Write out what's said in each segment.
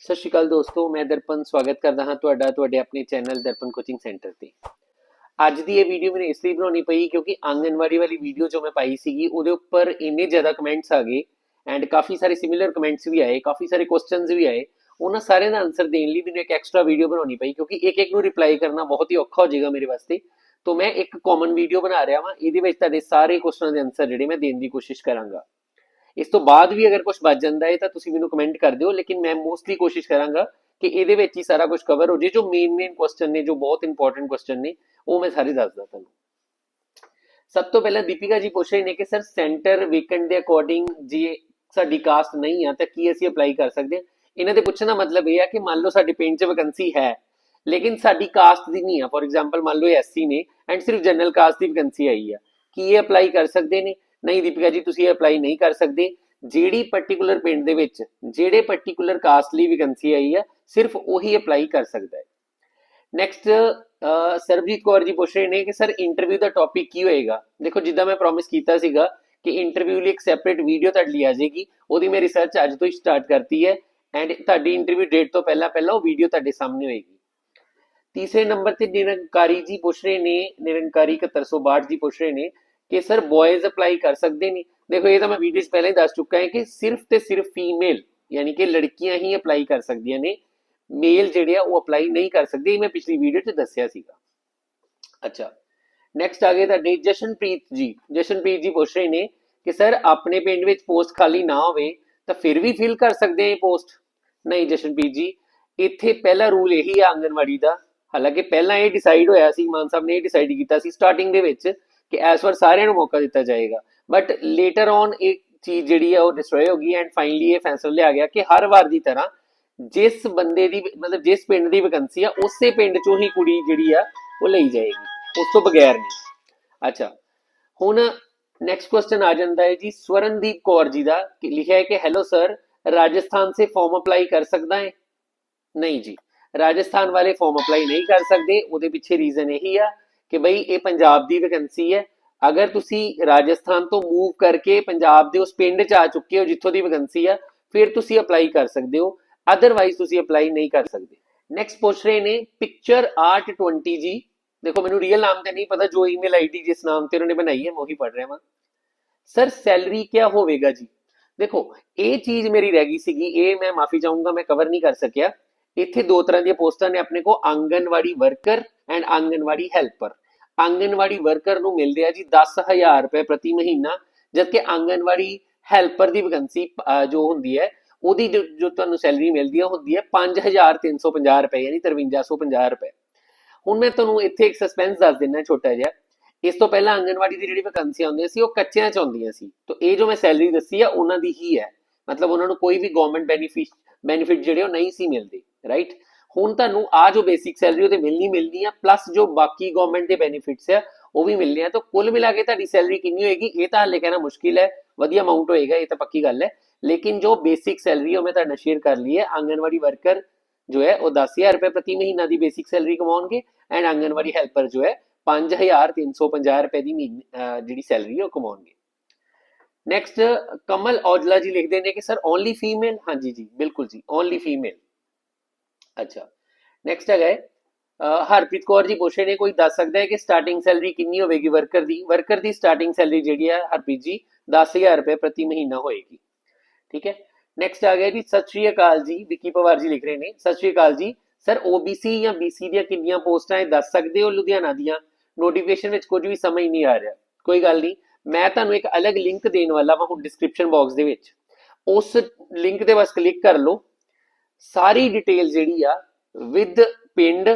ਸਤਿ ਸ਼੍ਰੀ ਅਕਾਲ ਦੋਸਤੋ, ਮੈਂ ਦਰਪਨ ਸਵਾਗਤ ਕਰਦਾ ਹਾਂ ਤੁਹਾਡਾ, ਤੁਹਾਡੇ ਆਪਣੇ ਚੈਨਲ ਦਰਪਨ ਕੋਚਿੰਗ ਸੈਂਟਰ ਤੇ। ਅੱਜ ਦੀ ਇਹ ਵੀਡੀਓ ਮੈਨੂੰ ਇਸ ਲਈ ਬਣਾਉਣੀ ਪਈ ਕਿਉਂਕਿ ਆਂਗਨਵਾੜੀ ਵਾਲੀ ਵੀਡੀਓ ਜੋ ਮੈਂ ਪਾਈ ਸੀਗੀ, ਉਹਦੇ ਉੱਪਰ ਇੰਨੇ ਜ਼ਿਆਦਾ ਕਮੈਂਟਸ ਆ ਗਏ ਐਂਡ ਕਾਫੀ ਸਾਰੇ ਸਿਮਿਲਰ ਕਮੈਂਟਸ ਵੀ ਆਏ, ਕਾਫੀ ਸਾਰੇ ਕੁਐਸਚਨਸ ਵੀ ਆਏ। ਉਹਨਾਂ ਸਾਰਿਆਂ ਦਾ ਆਨਸਰ ਦੇਣ ਲਈ ਮੈਨੂੰ ਇੱਕ ਐਕਸਟਰਾ ਵੀਡੀਓ ਬਣਾਉਣੀ ਪਈ ਕਿਉਂਕਿ ਇੱਕ ਇੱਕ ਨੂੰ ਰਿਪਲਾਈ ਕਰਨਾ ਬਹੁਤ ਹੀ ਔਖਾ ਹੋ ਜਾਏਗਾ ਮੇਰੇ ਵਾਸਤੇ। ਤੋਂ ਮੈਂ ਇੱਕ ਕਾਮਨ ਵੀਡੀਓ ਬਣਾ ਰਿਹਾ ਵਾਂ, ਇਹਦੇ ਵਿੱਚ ਤੁਹਾਡੇ ਸਾਰੇ ਕੁਐਸਚਨਾਂ ਦੇ ਆਨਸਰ ਜਿਹੜੇ ਮੈਂ ਦੇਣ ਦੀ ਕੋਸ਼ਿਸ਼ ਕਰਾਂਗਾ। ਇਸ ਤੋਂ ਬਾਅਦ ਵੀ ਅਗਰ ਕੁਝ ਬਚ ਜਾਂਦਾ ਹੈ ਤਾਂ ਤੁਸੀਂ ਮੈਨੂੰ ਕਮੈਂਟ ਕਰ ਦਿਓ, ਲੇਕਿਨ ਮੈਂ ਮੋਸਟਲੀ ਕੋਸ਼ਿਸ਼ ਕਰਾਂਗਾ ਕਿ ਇਹਦੇ ਵਿੱਚ ਹੀ ਸਾਰਾ ਕੁਝ ਕਵਰ ਹੋ ਜੇ, ਜੋ ਮੇਨ ਮੇਨ ਕੁਐਸਚਨ ਨੇ, ਜੋ ਬਹੁਤ ਇੰਪੋਰਟੈਂਟ ਕੁਐਸਚਨ ਨੇ, ਉਹ ਮੈਂ ਸਾਰੇ ਦੱਸਦਾ ਤੁਹਾਨੂੰ। ਸਭ ਤੋਂ ਪਹਿਲਾਂ ਦੀਪਿਕਾ ਜੀ ਪੁੱਛ ਰਹੇ ਨੇ ਕਿ ਸਰ ਸੈਂਟਰ ਵੀਕਐਂਡ ਦੇ ਅਕੋਰਡਿੰਗ ਜੇ ਸਾਡੀ ਕਾਸਟ ਨਹੀਂ ਆ, ਤਾਂ ਕੀ ਅਸੀਂ ਅਪਲਾਈ ਕਰ ਸਕਦੇ ਹਾਂ ਇਹਨਾਂ ਦੇ ਪੁੱਛਣ ਦਾ ਮਤਲਬ ਇਹ ਆ ਕਿ ਮੰਨ ਲਓ ਸਾਡੇ ਪਿੰਡ 'ਚ ਵੈਕੈਂਸੀ ਹੈ, ਲੇਕਿਨ ਸਾਡੀ ਕਾਸਟ ਦੀ ਨਹੀਂ ਆ। ਫੋਰ ਐਗਜ਼ਾਮਪਲ ਮੰਨ ਲਓ ਐਸਸੀ ਨੇ ਐਂਡ ਸਿਰਫ ਜਨਰਲ ਕਾਸਟ ਦੀ ਵੈਕੈਂਸੀ ਆਈ ਆ। ਕੀ ਇਹ ਅਪਲਾਈ ਕਰ ਸਕਦੇ ਨੇ? ਨਹੀਂ ਦੀਪਿਕਾ ਜੀ, ਤੁਸੀਂ ਅਪਲਾਈ ਨਹੀਂ ਕਰ ਸਕਦੇ। ਜਿਹੜੀ ਪਾਰਟਿਕੂਲਰ ਪਿੰਡ ਦੇ ਵਿੱਚ, ਜਿਹੜੇ ਪਾਰਟਿਕੂਲਰ ਕਾਸਟ ਲਈ ਵੈਕੈਂਸੀ ਆਈ ਹੈ, ਸਿਰਫ ਉਹੀ ਅਪਲਾਈ ਕਰ ਸਕਦਾ ਹੈ। ਨੈਕਸਟ ਸਰਬਜੀਤ ਕੌਰ ਜੀ ਪੁੱਛ ਰਹੇ ਨੇ ਕਿ ਸਰ ਇੰਟਰਵਿਊ ਦਾ ਟੌਪਿਕ ਕੀ ਹੋਏਗਾ? ਦੇਖੋ, ਜਿੱਦਾਂ ਮੈਂ ਪ੍ਰੋਮਿਸ ਕੀਤਾ ਸੀਗਾ ਕਿ ਇੰਟਰਵਿਊ ਲਈ ਇੱਕ ਸੈਪਰੇਟ ਵੀਡੀਓ ਤੁਹਾਡੇ ਲਈ ਆ ਜਾਏਗੀ। ਉਹਦੀ ਮੈਂ ਰਿਸਰਚ ਅੱਜ ਤੋਂ ਹੀ ਸਟਾਰਟ ਕਰਤੀ ਹੈ ਐਂਡ ਤੁਹਾਡੀ ਇੰਟਰਵਿਊ ਡੇਟ ਤੋਂ ਪਹਿਲਾਂ ਪਹਿਲਾਂ ਉਹ ਵੀਡੀਓ ਤੁਹਾਡੇ ਸਾਹਮਣੇ ਹੋਏਗੀ। ਤੀਸਰੇ ਨੰਬਰ ਤੇ ਨਿਰੰਕਾਰੀ ਜੀ ਪੁੱਛ ਰਹੇ ਨੇ, ਨਿਰੰਕਾਰੀ 7162 ਜੀ ਪੁੱਛ ਰਹੇ ਨੇ ਕਿ ਸਰ ਬॉयਜ਼ ਅਪਲਾਈ ਕਰ ਸਕਦੇ ਨੇ ਦੇਖੋ, ਇਹ ਤਾਂ ਮੈਂ ਵੀਡੀਓ 'ਚ ਪਹਿਲਾਂ ਹੀ ਦੱਸ ਚੁੱਕਾ ਹਾਂ ਕਿ ਸਿਰਫ ਤੇ ਸਿਰਫ ਫੀਮੇਲ ਯਾਨੀ ਕਿ ਲੜਕੀਆਂ ਹੀ ਅਪਲਾਈ ਕਰ ਸਕਦੀਆਂ ਨੇ। ਮੇਲ ਜਿਹੜੇ ਆ, ਉਹ ਅਪਲਾਈ ਨਹੀਂ ਕਰ ਸਕਦੇ। ਇਹ ਮੈਂ ਪਿਛਲੀ ਵੀਡੀਓ 'ਚ ਦੱਸਿਆ ਸੀਗਾ। ਅੱਛਾ। ਨੈਕਸਟ ਆ ਗਏ ਤੁਹਾਡੇ ਜਸ਼ਨਪ੍ਰੀਤ ਜੀ। ਜਸ਼ਨਪ੍ਰੀਤ ਜੀ ਪੁੱਛ ਰਹੇ ਨੇ ਕਿ ਸਰ ਆਪਣੇ ਪਿੰਡ ਵਿੱਚ ਪੋਸਟ ਖਾਲੀ ਨਾ ਹੋਵੇ ਤਾਂ ਫਿਰ ਵੀ ਫਿਲ ਕਰ ਸਕਦੇ ਆ ਪੋਸਟ ਨਹੀਂ ਜਸ਼ਨਪ੍ਰੀਤ ਜੀ, ਇੱਥੇ ਪਹਿਲਾ ਰੂਲ ਇਹੀ ਆ ਆਂਗਨਵਾੜੀ ਦਾ। ਹਾਲਾਂਕਿ ਪਹਿਲਾਂ ਇਹ ਡਿਸਾਈਡ ਹੋਇਆ ਸੀ, ਮਾਨ ਸਾਹਿਬ ਨੇ ਇਹ ਡਿਸਾਈਡ ਕੀਤਾ ਸੀ ਸਟਾਰਟਿੰਗ ਦੇ ਵਿੱਚ। ਕਿ ਇਸ ਵਾਰ ਸਾਰਿਆਂ ਨੂੰ ਮੌਕਾ ਦਿੱਤਾ ਜਾਏਗਾ ਬਟ ਲੇਟਰ ਔਨ ਇਹ ਚੀਜ਼ ਜਿਹੜੀ ਆ ਉਹ ਡਿਸਟਰੋਏ ਹੋ ਗਈ ਐਂਡ ਫਾਈਨਲੀ ਇਹ ਫੈਸਲਾ ਲਿਆ ਗਿਆ ਕਿ ਹਰ ਵਾਰ ਦੀ ਤਰ੍ਹਾਂ ਜਿਸ ਬੰਦੇ ਦੀ ਮਤਲਬ ਜਿਸ ਪਿੰਡ ਦੀ ਵੈਕੈਂਸੀ ਆ ਉਸੇ ਪਿੰਡ ਚੋਂ ਹੀ ਕੁੜੀ ਜਿਹੜੀ ਆ ਉਹ ਲਈ ਜਾਏਗੀ ਉਸ ਤੋਂ ਬਗੈਰ ਨਹੀਂ ਅੱਛਾ ਹੁਣ ਨੈਕਸਟ ਕੁਐਸਚਨ ਆ ਜਾਂਦਾ ਹੈ ਜੀ ਸਵਰਨਦੀਪ ਕੌਰ ਜੀ ਦਾ ਕਿ ਲਿਖਿਆ ਹੈ ਕਿ ਹੈਲੋ ਸਰ राजस्थान से फॉर्म अप्लाई कर सकता है ਨਹੀਂ ਜੀ ਰਾਜਸਥਾਨ ਵਾਲੇ ਫਾਰਮ ਅਪਲਾਈ ਨਹੀਂ ਕਰ ਸਕਦੇ ਉਹਦੇ ਪਿੱਛੇ ਰੀਜ਼ਨ ਇਹੀ ਆ ਕਿ ਬਈ ਇਹ ਪੰਜਾਬ ਦੀ ਵੈਕੈਂਸੀ ਹੈ। ਅਗਰ ਤੁਸੀਂ ਰਾਜਸਥਾਨ ਤੋਂ ਮੂਵ ਕਰਕੇ ਪੰਜਾਬ ਦੇ ਉਸ ਪਿੰਡ 'ਚ ਆ ਚੁੱਕੇ ਹੋ ਜਿੱਥੋਂ ਦੀ ਵੈਕੈਂਸੀ ਆ, ਫਿਰ ਤੁਸੀਂ ਅਪਲਾਈ ਕਰ ਸਕਦੇ ਹੋ। ਅਦਰਵਾਈਜ਼ ਤੁਸੀਂ ਅਪਲਾਈ ਨਹੀਂ ਕਰ ਸਕਦੇ। ਨੈਕਸਟ ਪੁੱਛ ਰਹੇ ਨੇ ਪਿਕਚਰ ਆਰਟ 20 ਜੀ। ਦੇਖੋ, ਮੈਨੂੰ ਰੀਅਲ ਨਾਮ ਤੇ ਨਹੀਂ ਪਤਾ, ਜੋ ਈਮੇਲ ਆਈਡੀ ਜਿਸ ਨਾਮ ਤੇ ਉਹਨਾਂ ਨੇ ਬਣਾਈ ਹੈ, ਮੈਂ ਉਹੀ ਪੜ ਰਿਹਾ ਹਾਂ ਸਰ ਸੈਲਰੀ ਕਿਆ ਹੋਵੇਗਾ ਜੀ? ਦੇਖੋ, ਇਹ ਚੀਜ਼ ਮੇਰੀ ਰਹਿ ਗਈ ਸੀਗੀ, ਇਹ ਮੈਂ ਮਾਫੀ ਚਾਹੂੰਗਾ, ਮੈਂ ਕਵਰ ਨਹੀਂ ਕਰ ਸਕਿਆ। ਇੱਥੇ ਦੋ ਤਰ੍ਹਾਂ ਦੀਆਂ ਪੋਸਟਾਂ ਨੇ, ਆਪਣੇ ਕੋ anganwadi worker and anganwadi helper. Anganwadi worker ਨੂੰ ਮਿਲਦੇ ਆ ਜੀ 10000 ਰੁਪਏ ਪ੍ਰਤੀ ਮਹੀਨਾ, ਜਦਕਿ ਆਂਗਨਵਾੜੀ ਹੈਲਪਰ ਦੀ ਵੈਕੈਂਸੀ ਜੋ ਹੁੰਦੀ ਹੈ, ਉਹਦੀ ਜੋ ਤੁਹਾਨੂੰ ਸੈਲਰੀ ਮਿਲਦੀ ਹੈ ਹੁੰਦੀ ਹੈ 5350 ਰੁਪਏ, ਯਾਨੀ 5350 ਰੁਪਏ। ਹੁਣ ਮੈਂ ਤੁਹਾਨੂੰ ਇੱਥੇ ਇੱਕ ਸਸਪੈਂਸ ਦੱਸ ਦਿੰਦਾ ਛੋਟਾ ਜਿਹਾ। ਇਸ ਤੋਂ ਪਹਿਲਾਂ ਆਂਗਨਵਾੜੀ ਦੀ ਜਿਹੜੀ ਵੈਕੈਂਸੀ ਆਉਂਦੀਆਂ ਸੀ, ਉਹ ਕੱਚਿਆਂ ਚ ਆਉਂਦੀਆਂ ਸੀ। ਤਾਂ ਇਹ ਜੋ ਮੈਂ ਸੈਲਰੀ ਦੱਸੀ ਆ, ਉਹਨਾਂ ਦੀ ਹੀ ਹੈ। ਮਤਲਬ ਉਹਨਾਂ ਨੂੰ ਕੋਈ ਵੀ ਗਵਰਨਮੈਂਟ ਬੈਨੀਫਿਟ ਬੈਨੀਫਿਟ ਜਿਹੜੇ ਉਹ ਨਹੀਂ ਸੀ ਮਿਲਦੇ ਰਾਈਟ ਹੁਣ ਤੁਹਾਨੂੰ ਆ ਜੋ ਬੇਸਿਕ ਸੈਲਰੀ ਉਹਦੇ ਮਿਲਣੀ ਮਿਲਣੀ ਆ ਪਲੱਸ ਜੋ ਬਾਕੀ ਗਵਰਨਮੈਂਟ ਦੇ ਬੈਨੀਫਿਟਸ ਆ, ਉਹ ਵੀ ਮਿਲਨੇ ਆ। ਤਾਂ ਕੁੱਲ ਮਿਲਾ ਕੇ ਤੁਹਾਡੀ ਸੈਲਰੀ ਕਿੰਨੀ ਹੋਏਗੀ? ਇਹ ਤਾਂ ਹਾਲੇ ਕਹਿਣਾ ਮੁਸ਼ਕਿਲ ਹੈ। ਵਧੀਆ ਅਮਾਉਂਟ ਹੋਏਗਾ, ਇਹ ਤਾਂ ਪੱਕੀ ਗੱਲ ਹੈ। ਲੇਕਿਨ ਜੋ ਬੇਸਿਕ ਸੈਲਰੀ ਉਹ ਮੈਂ ਤੁਹਾਡੇ ਸ਼ੇਅਰ ਕਰ ਲਈ ਹੈ। ਆਂਗਨਵਾੜੀ ਵਰਕਰ ਜੋ ਹੈ, ਉਹ 10000 ਰੁਪਏ ਪ੍ਰਤੀ ਮਹੀਨਾ ਦੀ ਬੇਸਿਕ ਸੈਲਰੀ ਕਮਾਉਣਗੇ ਐਂਡ ਆਂਗਨਵਾੜੀ ਹੈਲਪਰ ਜੋ ਹੈ 5350 ਰੁਪਏ ਦੀ ਜਿਹੜੀ ਸੈਲਰੀ ਉਹ ਕਮਾਉਣਗੇ। ਨੈਕਸਟ ਕਮਲ ਔਜਲਾ ਜੀ ਲਿਖਦੇ ਨੇ ਕਿ ਸਰ ਓਨਲੀ ਫੀਮੇਲ ਹਾਂਜੀ ਜੀ, ਬਿਲਕੁਲ ਜੀ ਓਨਲੀ ਫੀਮੇਲ ਅੱਛਾ। ਨੈਕਸਟ ਹੈਗਾ ਹਰਪ੍ਰੀਤ ਕੌਰ ਜੀ ਪੁੱਛੇ ਨੇ, ਕੋਈ ਦੱਸ ਸਕਦਾ ਹੈ ਕਿ ਸਟਾਰਟਿੰਗ ਸੈਲਰੀ ਕਿੰਨੀ ਹੋਵੇਗੀ ਵਰਕਰ ਦੀ? ਵਰਕਰ ਦੀ ਸਟਾਰਟਿੰਗ ਸੈਲਰੀ ਜਿਹੜੀ ਹੈ ਹਰਪ੍ਰੀਤ ਜੀ 10000 ਰੁਪਏ ਪ੍ਰਤੀ ਮਹੀਨਾ ਹੋਏਗੀ। ਠੀਕ ਹੈ। ਨੈਕਸਟ ਆ ਗਿਆ ਜੀ, ਸਤਿ ਸ਼੍ਰੀ ਅਕਾਲ ਜੀ, ਵਿੱਕੀ ਪਵਾਰ ਜੀ ਲਿਖ ਰਹੇ ਨੇ। ਸਤਿ ਸ਼੍ਰੀ ਅਕਾਲ ਜੀ, ਸਰ OBC ਜਾਂ BC ਦੀਆਂ ਕਿੰਨੀਆਂ ਪੋਸਟਾਂ ਹੈ ਦੱਸ ਸਕਦੇ ਹੋ ਲੁਧਿਆਣਾ ਦੀਆਂ? ਨੋਟੀਫਿਕੇਸ਼ਨ ਵਿੱਚ ਕੁਝ ਵੀ ਸਮਝ ਨਹੀਂ ਆ ਰਿਹਾ। ਕੋਈ ਗੱਲ ਨਹੀਂ, ਮੈਂ ਤੁਹਾਨੂੰ ਇੱਕ ਅਲੱਗ ਲਿੰਕ ਦੇਣ ਵਾਲਾ ਹਾਂ ਹੁਣ ਡਿਸਕ੍ਰਿਪਸ਼ਨ ਬਾਕਸ ਦੇ ਵਿੱਚ। ਉਸ ਲਿੰਕ ਤੇ ਬਸ ਕਲਿੱਕ ਕਰ ਲਓ। ਸਾਰੀ ਡਿਟੇਲ ਜਿਹੜੀ ਆ ਵਿਦ ਪਿੰਡ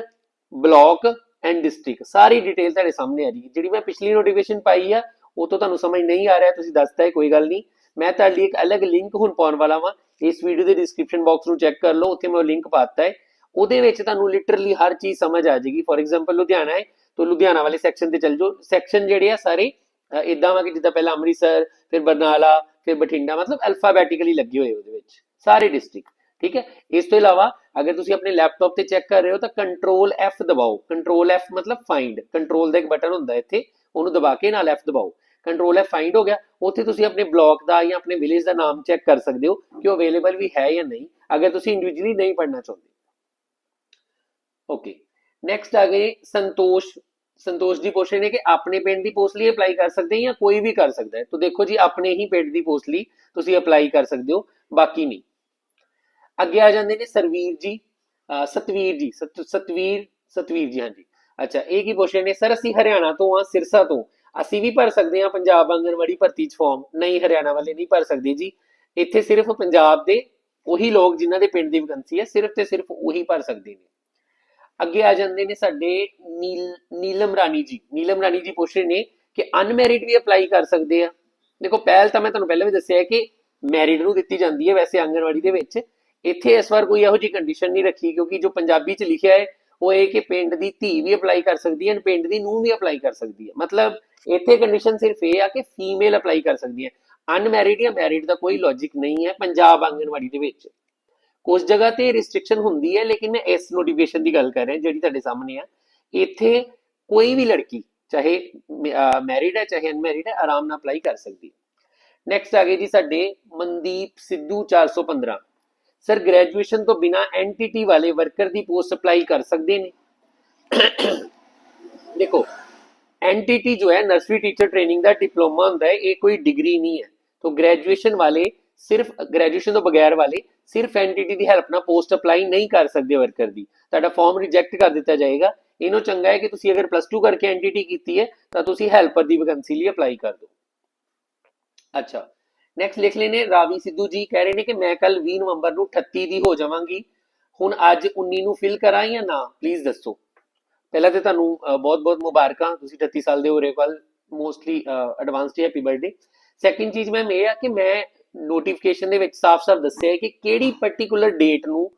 ਬਲਾਕ ਐਂਡ ਡਿਸਟ੍ਰਿਕਟ ਸਾਰੀ ਡਿਟੇਲ ਤੁਹਾਡੇ ਸਾਹਮਣੇ ਆ ਰਹੀ ਹੈ। ਜਿਹੜੀ ਮੈਂ ਪਿਛਲੀ ਨੋਟੀਫਿਕੇਸ਼ਨ ਪਾਈ ਆ, ਉਹ ਤੋਂ ਤੁਹਾਨੂੰ ਸਮਝ ਨਹੀਂ ਆ ਰਿਹਾ, ਤੁਸੀਂ ਦੱਸਤਾ ਹੈ, ਕੋਈ ਗੱਲ ਨਹੀਂ। ਮੈਂ ਤੁਹਾਡੇ ਲਈ ਇੱਕ ਅਲੱਗ ਲਿੰਕ ਹੁਣ ਪਾਉਣ ਵਾਲਾ ਵਾਂ। ਇਸ ਵੀਡੀਓ ਦੇ ਡਿਸਕ੍ਰਿਪਸ਼ਨ ਬਾਕਸ ਨੂੰ ਚੈੱਕ ਕਰ ਲਓ, ਉੱਥੇ ਮੈਂ ਉਹ ਲਿੰਕ ਪਾਤਾ ਹੈ। ਉਹਦੇ ਵਿੱਚ ਤੁਹਾਨੂੰ ਲਿਟਰਲੀ ਹਰ ਚੀਜ਼ ਸਮਝ ਆ ਜਾਏਗੀ। ਫੋਰ ਐਗਜ਼ਾਮਪਲ ਲੁਧਿਆਣਾ ਹੈ, ਤਾਂ ਲੁਧਿਆਣਾ ਵਾਲੇ ਸੈਕਸ਼ਨ ਤੇ ਚੱਲ ਜਾਓ। ਸੈਕਸ਼ਨ ਜਿਹੜੇ ਆ ਸਾਰੇ ਇਦਾਂ ਵਾ ਕਿ ਜਿੱਦਾਂ ਪਹਿਲਾਂ ਅੰਮ੍ਰਿਤਸਰ, ਫਿਰ ਬਰਨਾਲਾ, ਫਿਰ ਬਠਿੰਡਾ, ਮਤਲਬ ਅਲਫਾਬੈਟਿਕਲੀ ਲੱਗੇ ਹੋਏ ਉਹਦੇ ਵਿੱਚ। ਸਾਰੇ ਡਿਸਟ੍ਰਿਕਟ ਠੀਕ ਹੈ ਇਸ ਤੋਂ ਇਲਾਵਾ ਅਗਰ ਤੁਸੀਂ ਆਪਣੇ ਲੈਪਟਾਪ ਤੇ ਚੈੱਕ ਕਰ ਰਹੇ ਹੋ ਤਾਂ ਕੰਟਰੋਲ F ਦਬਾਓ ਕੰਟਰੋਲ F ਮਤਲਬ ਫਾਈਂਡ ਕੰਟਰੋਲ ਦਾ ਇੱਕ ਬਟਨ ਹੁੰਦਾ ਇੱਥੇ ਉਹਨੂੰ ਦਬਾ ਕੇ ਨਾਲ F ਦਬਾਓ ਕੰਟਰੋਲ ਐਫ ਫਾਈਂਡ ਹੋ ਗਿਆ ਉੱਥੇ ਤੁਸੀਂ ਆਪਣੇ ਬਲਾਕ ਦਾ ਜਾਂ ਆਪਣੇ ਵਿਲੇਜ ਦਾ ਨਾਮ ਚੈੱਕ ਕਰ ਸਕਦੇ ਹੋ ਕਿ ਉਹ ਅਵੇਲੇਬਲ ਵੀ ਹੈ ਜਾਂ ਨਹੀਂ ਅਗਰ ਤੁਸੀਂ ਇੰਡੀਵਿਜੂਅਲੀ ਨਹੀਂ ਪੜ੍ਹਨਾ ਚਾਹੁੰਦੇ ਓਕੇ ਨੈਕਸਟ ਆ ਗਏ ਸੰਤੋਸ਼ ਸੰਤੋਸ਼ ਜੀ ਪੁੱਛ ਰਹੇ ਨੇ ਕਿ ਆਪਣੇ ਪਿੰਡ ਦੀ ਪੋਸਟ ਲਈ ਅਪਲਾਈ ਕਰ ਸਕਦੇ ਹਾਂ ਜਾਂ ਕੋਈ ਵੀ ਕਰ ਸਕਦਾ ਹੈ ਤਾਂ ਦੇਖੋ ਜੀ ਆਪਣੇ ਹੀ ਪਿੰਡ ਦੀ ਪੋਸਟ ਲਈ ਤੁਸੀਂ ਅਪਲਾਈ ਕਰ ਸਕਦੇ ਹੋ ਬਾਕੀ ਨਹੀਂ ਅੱਗੇ ਆ ਜਾਂਦੇ ਨੇ ਸਰਵੀਰ ਜੀ ਸਤਵੀਰ ਜੀ ਸਤਵੀਰ ਸਤਵੀਰ ਜੀ, ਹਾਂਜੀ। ਅੱਛਾ, ਇਹ ਕੀ ਪੁੱਛ ਰਹੇ ਨੇ, ਸਰ, ਅਸੀਂ ਹਰਿਆਣਾ ਤੋਂ ਆ ਸਿਰਸਾ ਤੋਂ। ਅਸੀਂ ਵੀ ਭਰ ਸਕਦੇ ਹਾਂ ਪੰਜਾਬ ਆਂਗਣਵਾੜੀ ਭਰਤੀ ਚ ਫਾਰਮ ਨਹੀਂ, ਹਰਿਆਣਾ ਵਾਲੇ ਨਹੀਂ ਭਰ ਸਕਦੇ ਜੀ। ਇੱਥੇ ਸਿਰਫ ਪੰਜਾਬ ਦੇ ਉਹੀ ਲੋਕ ਜਿਨ੍ਹਾਂ ਦੇ ਪਿੰਡ ਦੀ ਵੈਕੰਸੀ ਹੈ, ਸਿਰਫ ਤੇ ਸਿਰਫ ਉਹੀ ਭਰ ਸਕਦੇ ਨੇ। ਅੱਗੇ ਆ ਜਾਂਦੇ ਨੇ ਸਾਡੇ ਨੀਲ, ਨੀਲਮ ਰਾਣੀ ਜੀ। ਨੀਲਮ ਰਾਣੀ ਜੀ ਪੁੱਛ ਰਹੇ ਨੇ ਕਿ ਅਨਮੈਰਿਡ ਵੀ ਅਪਲਾਈ ਕਰ ਸਕਦੇ ਆ। ਦੇਖੋ, ਪਹਿਲ ਤਾਂ ਮੈਂ ਤੁਹਾਨੂੰ ਪਹਿਲਾਂ ਵੀ ਦੱਸਿਆ ਕਿ ਮੈਰਿਡ ਨੂੰ ਦਿੱਤੀ ਜਾਂਦੀ ਹੈ ਵੈਸੇ ਆਂਗਣਵਾੜੀ ਦੇ ਵਿੱਚ। ਇੱਥੇ ਇਸ ਵਾਰ ਕੋਈ ਇਹੋ ਜਿਹੀ ਕੰਡੀਸ਼ਨ ਨਹੀਂ ਰੱਖੀ, ਕਿਉਂਕਿ ਜੋ ਪੰਜਾਬੀ ਚ ਲਿਖਿਆ ਹੈ, ਉਹ ਇਹ ਕਿ ਪਿੰਡ ਦੀ ਧੀ ਵੀ ਅਪਲਾਈ ਕਰ ਸਕਦੀ ਹੈ ਪਿੰਡ ਦੀ ਨੂੰਹ ਵੀ ਅਪਲਾਈ ਕਰ ਸਕਦੀ ਹੈ। ਮਤਲਬ ਇੱਥੇ ਕੰਡੀਸ਼ਨ ਸਿਰਫ ਇਹ ਆ ਕਿ ਫੀਮੇਲ ਅਪਲਾਈ ਕਰ ਸਕਦੀ ਹੈ। ਅਨਮੈਰਿਡ ਜਾਂ ਮੈਰਿਡ ਦਾ ਕੋਈ ਲੌਜੀਕ ਨਹੀਂ ਹੈ ਪੰਜਾਬ ਆਂਗਣਵਾੜੀ ਦੇ ਵਿੱਚ। ਕੁਝ ਜਗ੍ਹਾ ਤੇ ਰਿਸਟ੍ਰਿਕਸ਼ਨ ਹੁੰਦੀ ਹੈ, ਲੇਕਿਨ ਮੈਂ ਇਸ ਨੋਟੀਫਿਕੇਸ਼ਨ ਦੀ ਗੱਲ ਕਰ ਰਿਹਾ, ਜਿਹੜੀ ਤੁਹਾਡੇ ਸਾਹਮਣੇ ਆ। ਇੱਥੇ ਕੋਈ ਵੀ ਲੜਕੀ, ਚਾਹੇ ਮੈਰਿਡ ਹੈ, ਚਾਹੇ ਅਨਮੈਰਿਡ ਹੈ, ਆਰਾਮ ਨਾਲ ਅਪਲਾਈ ਕਰ ਸਕਦੀ ਹੈ। ਨੈਕਸਟ ਆ ਗਏ ਜੀ ਸਾਡੇ ਮਨਦੀਪ ਸਿੱਧੂ 415 ਸਰ ਗ੍ਰੈਜੂਏਸ਼ਨ ਤੋਂ ਬਿਨਾ ਐਨਟੀਟੀ ਵਾਲੇ ਵਰਕਰ ਦੀ ਪੋਸਟ ਅਪਲਾਈ ਕਰ ਸਕਦੇ ਨੇ। ਦੇਖੋ ਐਨਟੀਟੀ ਜੋ ਹੈ ਨਰਸਰੀ ਟੀਚਰ ਟ੍ਰੇਨਿੰਗ ਦਾ ਡਿਪਲੋਮਾ ਹੁੰਦਾ ਹੈ, ਇਹ ਕੋਈ ਡਿਗਰੀ ਨਹੀਂ ਹੈ। ਤੋਂ ਗ੍ਰੈਜੂਏਸ਼ਨ ਵਾਲੇ ਸਿਰਫ ਗ੍ਰੈਜੂਏਸ਼ਨ ਤੋਂ ਬਗੈਰ ਵਾਲੇ ਸਿਰਫ ਐਨਟੀਟੀ ਦੀ ਹੈਲਪ ਨਾਲ ਪੋਸਟ ਅਪਲਾਈ ਨਹੀਂ ਕਰ ਸਕਦੇ ਵਰਕਰ ਦੀ। ਤੁਹਾਡਾ ਫਾਰਮ ਰਿਜੈਕਟ ਕਰ ਦਿੱਤਾ ਜਾਏਗਾ। ਇਹਨੂੰ ਚੰਗਾ ਹੈ ਕਿ ਤੁਸੀਂ ਅਗਰ ਪਲੱਸ 2 ਕਰਕੇ ਐਨਟੀਟੀ ਕੀਤੀ ਹੈ, ਤਾਂ ਤੁਸੀਂ ਹੈਲਪਰ ਦੀ ਵੈਕੈਂਸੀ ਲਈ ਅਪਲਾਈ ਕਰ ਦਿਓ। ਅੱਛਾ। ਨੈਕਸਟ ਲਿਖ ਲੈਨੇ ਰਾਵੀ ਸਿੱਧੂ ਜੀ ਕਹਿ ਰਹੇ ਨੇ ਕਿ ਮੈਂ ਕੱਲ 20 ਨਵੰਬਰ ਨੂੰ 38 ਦੀ ਹੋ ਜਾਵਾਂਗੀ। ਹੁਣ ਅੱਜ 19 ਨੂੰ ਫਿਲ ਕਰਾਂ ਜਾਂ ਨਾ? ਪਲੀਜ਼ ਦੱਸੋ। ਪਹਿਲਾਂ ਤੇ ਤੁਹਾਨੂੰ ਬਹੁਤ ਬਹੁਤ ਮੁਬਾਰਕਾਂ। ਤੁਸੀਂ 38 ਸਾਲ ਦੇ ਹੋ ਰਹੇ ਕੱਲ mostly advanced happy birthday second ਚੀਜ਼ ਮੈਮ ਇਹ ਆ ਕਿ ਮੈਂ ਨੋਟੀਫਿਕੇਸ਼ਨ ਦੇ ਵਿੱਚ ਸਾਫ਼-ਸਾਫ਼ ਦੱਸਿਆ ਹੈ ਕਿ ਕਿਹੜੀ ਪਾਰਟਿਕੂਲਰ ਡੇਟ ਨੂੰ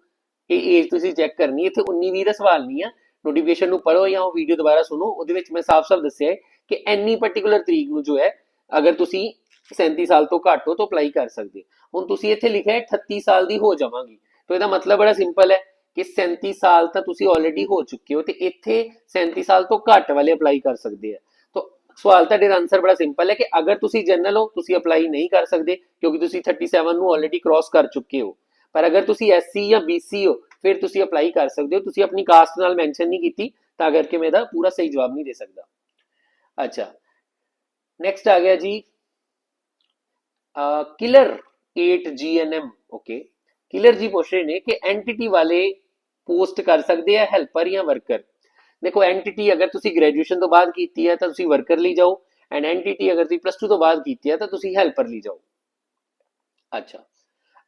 ਇਹ ਏਜ ਤੁਸੀਂ ਚੈੱਕ ਕਰਨੀ ਹੈ। ਇੱਥੇ 19 20 ਦਾ ਸਵਾਲ ਨਹੀਂ ਆ। ਨੋਟੀਫਿਕੇਸ਼ਨ ਨੂੰ ਪੜ੍ਹੋ ਜਾਂ ਉਹ ਵੀਡੀਓ ਦੁਬਾਰਾ ਸੁਣੋ। ਉਹਦੇ ਵਿੱਚ ਮੈਂ ਸਾਫ਼-ਸਾਫ਼ ਦੱਸਿਆ ਹੈ ਕਿ ਐਨੀ ਪਾਰਟਿਕੂਲਰ ਤਰੀਕ ਨੂੰ ਜੋ ਹੈ, ਅਗਰ ਤੁਸੀਂ 37 ਸਾਲ ਤੋਂ ਘੱਟ ਹੋ ਤਾਂ ਅਪਲਾਈ ਕਰ ਸਕਦੇ ਹੁਣ ਤੁਸੀਂ ਇੱਥੇ ਲਿਖਿਆ ਹੈ 38 ਸਾਲ ਦੀ ਹੋ ਜਾਵਾਂਗੀ। ਤਾਂ ਇਹਦਾ ਮਤਲਬ ਬੜਾ ਸਿੰਪਲ ਹੈ ਕਿ 37 ਸਾਲ ਤਾਂ ਤੁਸੀਂ ਆਲਰੇਡੀ ਹੋ ਚੁੱਕੇ ਹੋ ਤੇ ਇੱਥੇ 37 ਸਾਲ ਤੋਂ ਘੱਟ ਵਾਲੇ ਅਪਲਾਈ ਕਰ ਸਕਦੇ ਆ। ਤਾਂ ਸਵਾਲ ਤੁਹਾਡੇ ਦਾ ਆਨਸਰ ਬੜਾ ਸਿੰਪਲ ਹੈ ਕਿ ਅਗਰ ਤੁਸੀਂ ਜਨਰਲ ਹੋ, ਤੁਸੀਂ ਅਪਲਾਈ ਨਹੀਂ ਕਰ ਸਕਦੇ ਕਿਉਂਕਿ ਤੁਸੀਂ 37 ਨੂੰ ਆਲਰੇਡੀ ਕ੍ਰਾਸ ਕਰ ਚੁੱਕੇ ਹੋ। ਪਰ ਅਗਰ ਤੁਸੀਂ ਐਸਸੀ ਜਾਂ ਬੀਸੀ ਹੋ, ਫਿਰ ਤੁਸੀਂ ਅਪਲਾਈ ਕਰ ਸਕਦੇ ਹੋ। ਤੁਸੀਂ ਆਪਣੀ ਕਾਸਟ ਨਾਲ ਮੈਂਸ਼ਨ ਨਹੀਂ ਕੀਤੀ, ਤਾਂ ਕਰਕੇ ਮੈਂ ਇਹਦਾ ਪੂਰਾ ਸਹੀ ਜਵਾਬ ਨਹੀਂ ਦੇ ਸਕਦਾ। ਅੱਛਾ। ਨੈਕਸਟ ਆ ਗਿਆ ਜੀ। ਕਿਲਰ 8GNM ਓਕੇ ਕਿਲਰ ਜੀ ਪੁੱਛ ਰਹੇ ਨੇ ਕਿ ਐਂਟੀਟੀ ਵਾਲੇ ਪੋਸਟ ਕਰ ਸਕਦੇ ਆ ਹੈਲਪਰ ਜਾਂ ਵਰਕਰ ਦੇਖੋ ਐਂਟੀਟੀ ਅਗਰ ਤੁਸੀਂ ਗ੍ਰੈਜੂਏਸ਼ਨ ਤੋਂ ਬਾਅਦ ਕੀਤੀ ਹੈ ਤਾਂ ਤੁਸੀਂ ਵਰਕਰ ਲਈ ਜਾਓ ਐਂਡ ਐਂਟੀਟੀ ਅਗਰ ਤੁਸੀਂ ਪਲੱਸ 2 ਤੋਂ ਬਾਅਦ ਕੀਤੀ ਹੈ ਤਾਂ ਤੁਸੀਂ ਹੈਲਪਰ ਲਈ ਜਾਓ ਅੱਛਾ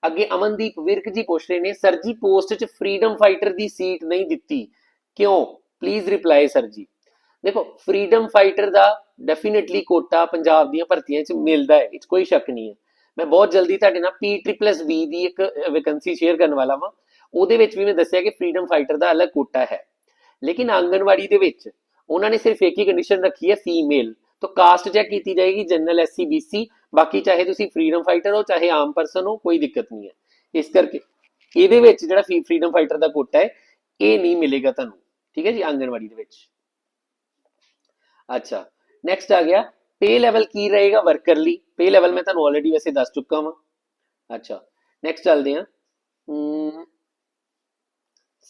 ਅੱਗੇ ਅਮਨਦੀਪ ਵਿਰਕ ਜੀ ਪੁੱਛ ਰਹੇ ਨੇ ਸਰ ਜੀ ਪੋਸਟ 'ਚ ਫਰੀडम ਫਾਈਟਰ ਦੀ ਸੀਟ ਨਹੀਂ ਦਿੱਤੀ ਕਿਉਂ ਪਲੀਜ਼ ਰਿਪਲਾਈ ਸਰ ਜੀ ਦੇਖੋ ਫਰੀडम ਫਾਈਟਰ ਦਾ ਡੈਫੀਨਿਟਲੀ ਕੋਟਾ ਪੰਜਾਬ ਦੀਆਂ ਭਰਤੀਆਂ 'ਚ ਮਿਲਦਾ ਹੈ ਇਹ ਕੋਈ ਸ਼ੱਕ ਨਹੀਂ ਹੈ। ਮੈਂ ਬਹੁਤ ਜਲਦੀ ਤੁਹਾਡੇ ਨਾਲ ਪੀ ਟ੍ਰਿਪਲਸ ਵੀ ਦੀ ਇੱਕ ਵੈਕੈਂਸੀ ਸ਼ੇਅਰ ਕਰਨ ਵਾਲਾ ਵਾਂ। ਉਹਦੇ ਵਿੱਚ ਵੀ ਮੈਂ ਦੱਸਿਆ ਕਿ ਫਰੀडम ਫਾਈਟਰ ਦਾ ਅਲੱਗ ਕੋਟਾ ਹੈ। ਲੇਕਿਨ ਆਂਗਨਵਾੜੀ ਦੇ ਵਿੱਚ ਉਹਨਾਂ ਨੇ ਸਿਰਫ ਇੱਕ ਹੀ ਕੰਡੀਸ਼ਨ ਰੱਖੀ ਹੈ ਫੀਮੇਲ ਤੋਂ ਕਾਸਟ ਚੈੱਕ ਕੀਤੀ ਜਾਏਗੀ general S C B C ਬਾਕੀ ਚਾਹੇ ਤੁਸੀਂ ਫਰੀडम ਫਾਈਟਰ ਹੋ, ਚਾਹੇ ਆਮ ਪਰਸਨ ਹੋ, ਕੋਈ ਦਿੱਕਤ ਨਹੀਂ ਹੈ। ਇਸ ਕਰਕੇ ਇਹਦੇ ਵਿੱਚ ਜਿਹੜਾ ਫਰੀडम ਫਾਈਟਰ ਦਾ ਕੋਟਾ ਹੈ, ਇਹ ਨਹੀਂ ਮਿਲੇਗਾ ਤੁਹਾਨੂੰ। ਠੀਕ ਹੈ ਜੀ, ਆਂਗਣਵਾੜੀ ਦੇ ਵਿੱਚ। ਅੱਛਾ ਨੈਕਸਟ ਆ ਗਿਆ। ਪੇ ਲੈਵਲ ਕੀ ਰਹੇਗਾ ਵਰਕਰ ਲਈ ਪੇ ਲੈਵਲ ਮੈਂ ਤੁਹਾਨੂੰ ਆਲਰੇਡੀ ਵੈਸੇ ਦੱਸ ਚੁੱਕਾ ਹਾਂ ਅੱਛਾ ਨੈਕਸਟ ਚੱਲਦੇ ਹਾਂ।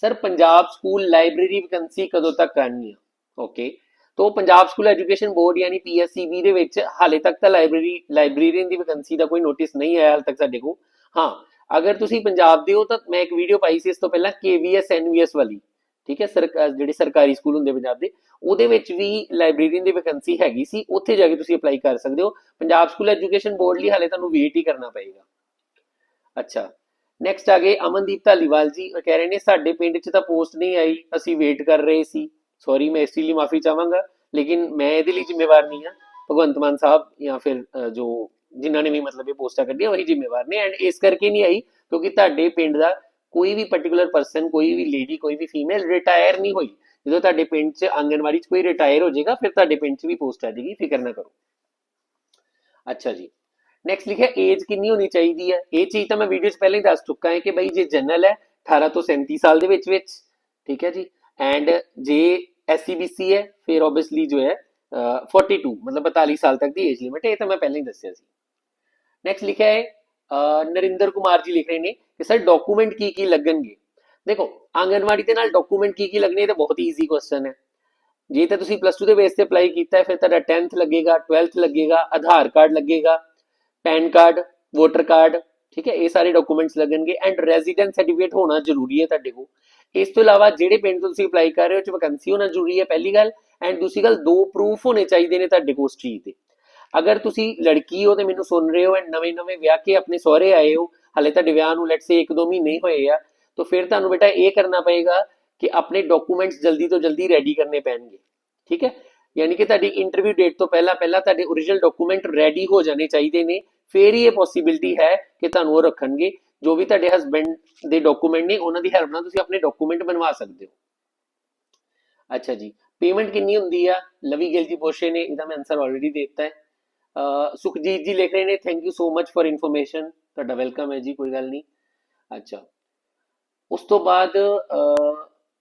Sir, Punjab school library vacancy ਕਦੋਂ ਤੱਕ ਕਰਨੀ ਹੈ ਓਕੇ ਤੋਂ ਪੰਜਾਬ ਸਕੂਲ ਐਜੂਕੇਸ਼ਨ ਬੋਰਡ ਯਾਨੀ ਪੀਐਸਸੀਬੀ ਦੇ ਵਿੱਚ ਹਾਲੇ ਤੱਕ ਤਾਂ ਲਾਇਬ੍ਰੇਰੀ ਲਾਇਬ੍ਰੇਰੀਅਨ ਦੀ ਵੈਕੰਸੀ ਦਾ ਕੋਈ ਨੋਟਿਸ ਨਹੀਂ ਆਇਆ ਹਾਲੇ ਤੱਕ ਸਾਡੇ ਕੋਲ। ਹਾਂ, ਅਗਰ ਤੁਸੀਂ ਪੰਜਾਬ ਦੇ ਹੋ ਤਾਂ ਮੈਂ ਇੱਕ ਵੀਡੀਓ ਪਾਈ ਸੀ ਇਸ ਤੋਂ ਪਹਿਲਾਂ ਕੇਵੀਐਸ ਐਨਵੀਐਸ ਵਾਲੀ। ਠੀਕ ਹੈ ਸਰਕਾਰ ਜਿਹੜੇ ਸਰਕਾਰੀ ਸਕੂਲ ਹੁੰਦੇ ਪੰਜਾਬ ਦੇ, ਉਹਦੇ ਵਿੱਚ ਵੀ ਲਾਇਬ੍ਰੇਰੀਅਨ ਦੀ ਵੈਕੰਸੀ ਹੈਗੀ ਸੀ, ਉੱਥੇ ਜਾ ਕੇ ਤੁਸੀਂ ਅਪਲਾਈ ਕਰ ਸਕਦੇ ਹੋ। ਪੰਜਾਬ ਸਕੂਲ ਐਜੂਕੇਸ਼ਨ ਬੋਰਡ ਲਈ ਹਾਲੇ ਤੁਹਾਨੂੰ ਵੇਟ ਹੀ ਕਰਨਾ ਪਏਗਾ। ਅੱਛਾ ਨੈਕਸਟ ਆ ਗਏ ਅਮਨਦੀਪ ਧਾਲੀਵਾਲ ਜੀ, ਉਹ ਕਹਿ ਰਹੇ ਨੇ, ਸਾਡੇ ਪਿੰਡ 'ਚ ਤਾਂ ਪੋਸਟ ਨਹੀਂ ਆਈ, ਅਸੀਂ ਵੇਟ ਕਰ ਰਹੇ ਸੀ। ਸੌਰੀ ਮੈਂ ਇਸ ਲਈ ਮਾਫੀ ਚਾਹਾਂਗਾ, ਲੇਕਿਨ ਮੈਂ ਇਹਦੇ ਲਈ ਜ਼ਿੰਮੇਵਾਰ ਨਹੀਂ ਹਾਂ। ਭਗਵੰਤ ਮਾਨ ਸਾਹਿਬ ਜਾਂ ਫਿਰ ਜੋ ਜਿਨ੍ਹਾਂ ਨੇ ਵੀ ਮਤਲਬ ਇਹ ਪੋਸਟਾਂ ਕੱਢੀਆਂ, ਉਹੀ ਜ਼ਿੰਮੇਵਾਰ ਨੇ ਐਂਡ ਇਸ ਕਰਕੇ ਨਹੀਂ ਆਈ, ਕਿਉਂਕਿ ਤੁਹਾਡੇ ਪਿੰਡ ਦਾ ਕੋਈ ਵੀ ਪਾਰਟਿਕੂਲਰ ਪਰਸਨ ਕੋਈ ਵੀ ਲੇਡੀ ਕੋਈ ਵੀ ਫੀਮੇਲ ਰਿਟਾਇਰ ਨਹੀਂ ਹੋਈ। ਜਦੋਂ ਤੁਹਾਡੇ ਪਿੰਡ 'ਚ ਆਂਗਨਵਾੜੀ 'ਚ ਕੋਈ ਰਿਟਾਇਰ ਹੋ ਜਾਏਗਾ ਫਿਰ ਤੁਹਾਡੇ ਪਿੰਡ 'ਚ ਵੀ ਪੋਸਟ ਆ ਜਾਏਗੀ ਫਿਕਰ ਨਾ ਕਰੋ। ਅੱਛਾ ਜੀ। ਨੈਕਸਟ ਲਿਖਿਆ ਏਜ ਕਿੰਨੀ ਹੋਣੀ ਚਾਹੀਦੀ ਹੈ? ਇਹ ਚੀਜ਼ ਤਾਂ ਮੈਂ ਵੀਡੀਓ 'ਚ ਪਹਿਲਾਂ ਹੀ ਦੱਸ ਚੁੱਕਾ ਹਾਂ ਕਿ ਬਈ ਜੇ ਜਨਰਲ ਹੈ 18 ਤੋਂ 37 ਸਾਲ ਦੇ ਵਿੱਚ ਵਿੱਚ ਠੀਕ ਹੈ ਜੀ? ਐਂਡ ਜੇ ਐਸਸੀਬੀਸੀ ਹੈ ਫਿਰ ਆਬਵੀਅਸਲੀ ਜੋ ਹੈ ਅਹ 42 ਮਤਲਬ 42 ਸਾਲ ਤੱਕ ਦੀ ਏਜ ਲਿਮਿਟ ਇਹ ਤਾਂ ਮੈਂ ਪਹਿਲਾਂ ਹੀ ਦੱਸਿਆ ਸੀ। ਨੈਕਸਟ ਲਿਖਿਆ ਹੈ ਨਰਿੰਦਰ ਕੁਮਾਰ ਜੀ ਲਿਖ ਰਹੇ ਨੇ ਕਿ ਸਰ ਡਾਕੂਮੈਂਟ ਕੀ ਕੀ ਲੱਗਣਗੇ ਦੇਖੋ ਆਂਗਨਵਾੜੀ ਦੇ ਨਾਲ ਡਾਕੂਮੈਂਟ ਕੀ ਕੀ ਲੱਗਣੇ ਇਹ ਤਾਂ ਬਹੁਤ ਹੀ ਈਜ਼ੀ ਕੁਐਸਚਨ ਹੈ ਜੇ ਤਾਂ ਤੁਸੀਂ ਪਲੱਸ 2 ਦੇ ਬੇਸ ਤੇ ਅਪਲਾਈ ਕੀਤਾ ਹੈ ਫਿਰ ਤੁਹਾਡਾ 10th ਲੱਗੇਗਾ 12th ਲੱਗੇਗਾ ਆਧਾਰ ਕਾਰਡ ਲੱਗੇਗਾ ਪੈਨ ਕਾਰਡ ਵੋਟਰ ਕਾਰਡ ਠੀਕ ਹੈ ਇਹ ਸਾਰੇ ਡਾਕੂਮੈਂਟਸ ਲੱਗਣਗੇ ਐਂਡ ਰੈਜ਼ੀਡੈਂਸ ਸਰਟੀਫਿਕੇਟ ਹੋਣਾ ਜ਼ਰੂਰੀ ਹੈ ਤੁਹਾਡੇ ਕੋਲ ਇਸ ਤੋਂ ਇਲਾਵਾ ਜਿਹੜੇ ਪਿੰਡ ਤੋਂ ਤੁਸੀਂ ਅਪਲਾਈ ਕਰ ਰਹੇ ਹੋ ਚ ਵੈਕੈਂਸੀ ਹੋਣਾ ਜ਼ਰੂਰੀ ਹੈ ਪਹਿਲੀ ਗੱਲ ਐਂਡ ਦੂਸਰੀ ਗੱਲ ਦੋ ਪ੍ਰੂਫ ਹੋਣੇ ਚਾਹੀਦੇ ਨੇ ਤੁਹਾਡੇ ਕੋਲ ਉਸ ਚੀਜ਼ ਦੇ ਅਗਰ ਤੁਸੀਂ ਲੜਕੀ ਹੋ ਤੇ ਮੈਨੂੰ ਸੁਣ ਰਹੇ ਹੋ ਐਂਡ ਨਵੇਂ-ਨਵੇਂ ਵਿਆਹ ਕੇ ਆਪਣੇ ਸਹੁਰੇ ਆਏ ਹੋ, ਹਲੇ ਤੁਹਾਡੇ ਵਿਆਹ ਨੂੰ ਲੈਟਸ ਸੇ 1-2 ਮਹੀਨੇ ਹੋਏ ਆ, ਤਾਂ ਫਿਰ ਤੁਹਾਨੂੰ ਬੇਟਾ ਇਹ ਕਰਨਾ ਪਏਗਾ ਕਿ ਆਪਣੇ ਡਾਕੂਮੈਂਟਸ ਜਲਦੀ ਤੋਂ ਜਲਦੀ ਰੈਡੀ ਕਰਨੇ ਪੈਣਗੇ, ਠੀਕ ਹੈ? ਯਾਨੀ ਕਿ ਤੁਹਾਡੀ ਇੰਟਰਵਿਊ ਡੇਟ ਤੋਂ ਪਹਿਲਾਂ ਪਹਿਲਾਂ ਤੁਹਾਡੇ origignal ਡਾਕੂਮੈਂਟ ਰੈਡੀ ਹੋ ਜਾਣੇ ਚਾਹੀਦੇ ਨੇ, ਫਿਰ ਹੀ ਇਹ ਪੋਸਿਬਿਲਿਟੀ ਹੈ ਕਿ ਤੁਹਾਨੂੰ ਉਹ ਰੱਖਣਗੇ, ਜੋ ਵੀ ਤੁਹਾਡੇ ਹਸਬੰਡ ਦੇ ਡਾਕੂਮੈਂਟ ਨੇ, ਉਹਨਾਂ ਦੀ ਹੈਲਪ ਨਾਲ ਤੁਸੀਂ ਆਪਣੇ ਡਾਕੂਮੈਂਟ ਬਣਵਾ ਸਕਦੇ ਹੋ। ਅੱਛਾ ਜੀ ਪੇਮੈਂਟ ਕਿੰਨੀ ਹੁੰਦੀ ਆ? ਲਵੀ ਗਿੱਲ ਜੀ ਪੁੱਛੇ ਨੇ, ਇਹਦਾ ਮੈਂ ਆਨਸਰ ਆਲਰੇਡੀ ਦਿੱਤਾ ਹੈ। ਸੁਖਜੀਤ ਜੀ ਲਿਖ ਰਹੇ ਨੇ thank you so much for information ਤੁਹਾਡਾ ਵੈਲਕਮ ਹੈ ਜੀ, ਕੋਈ ਗੱਲ ਨਹੀਂ। ਅੱਛਾ। ਉਸ ਤੋਂ ਬਾਅਦ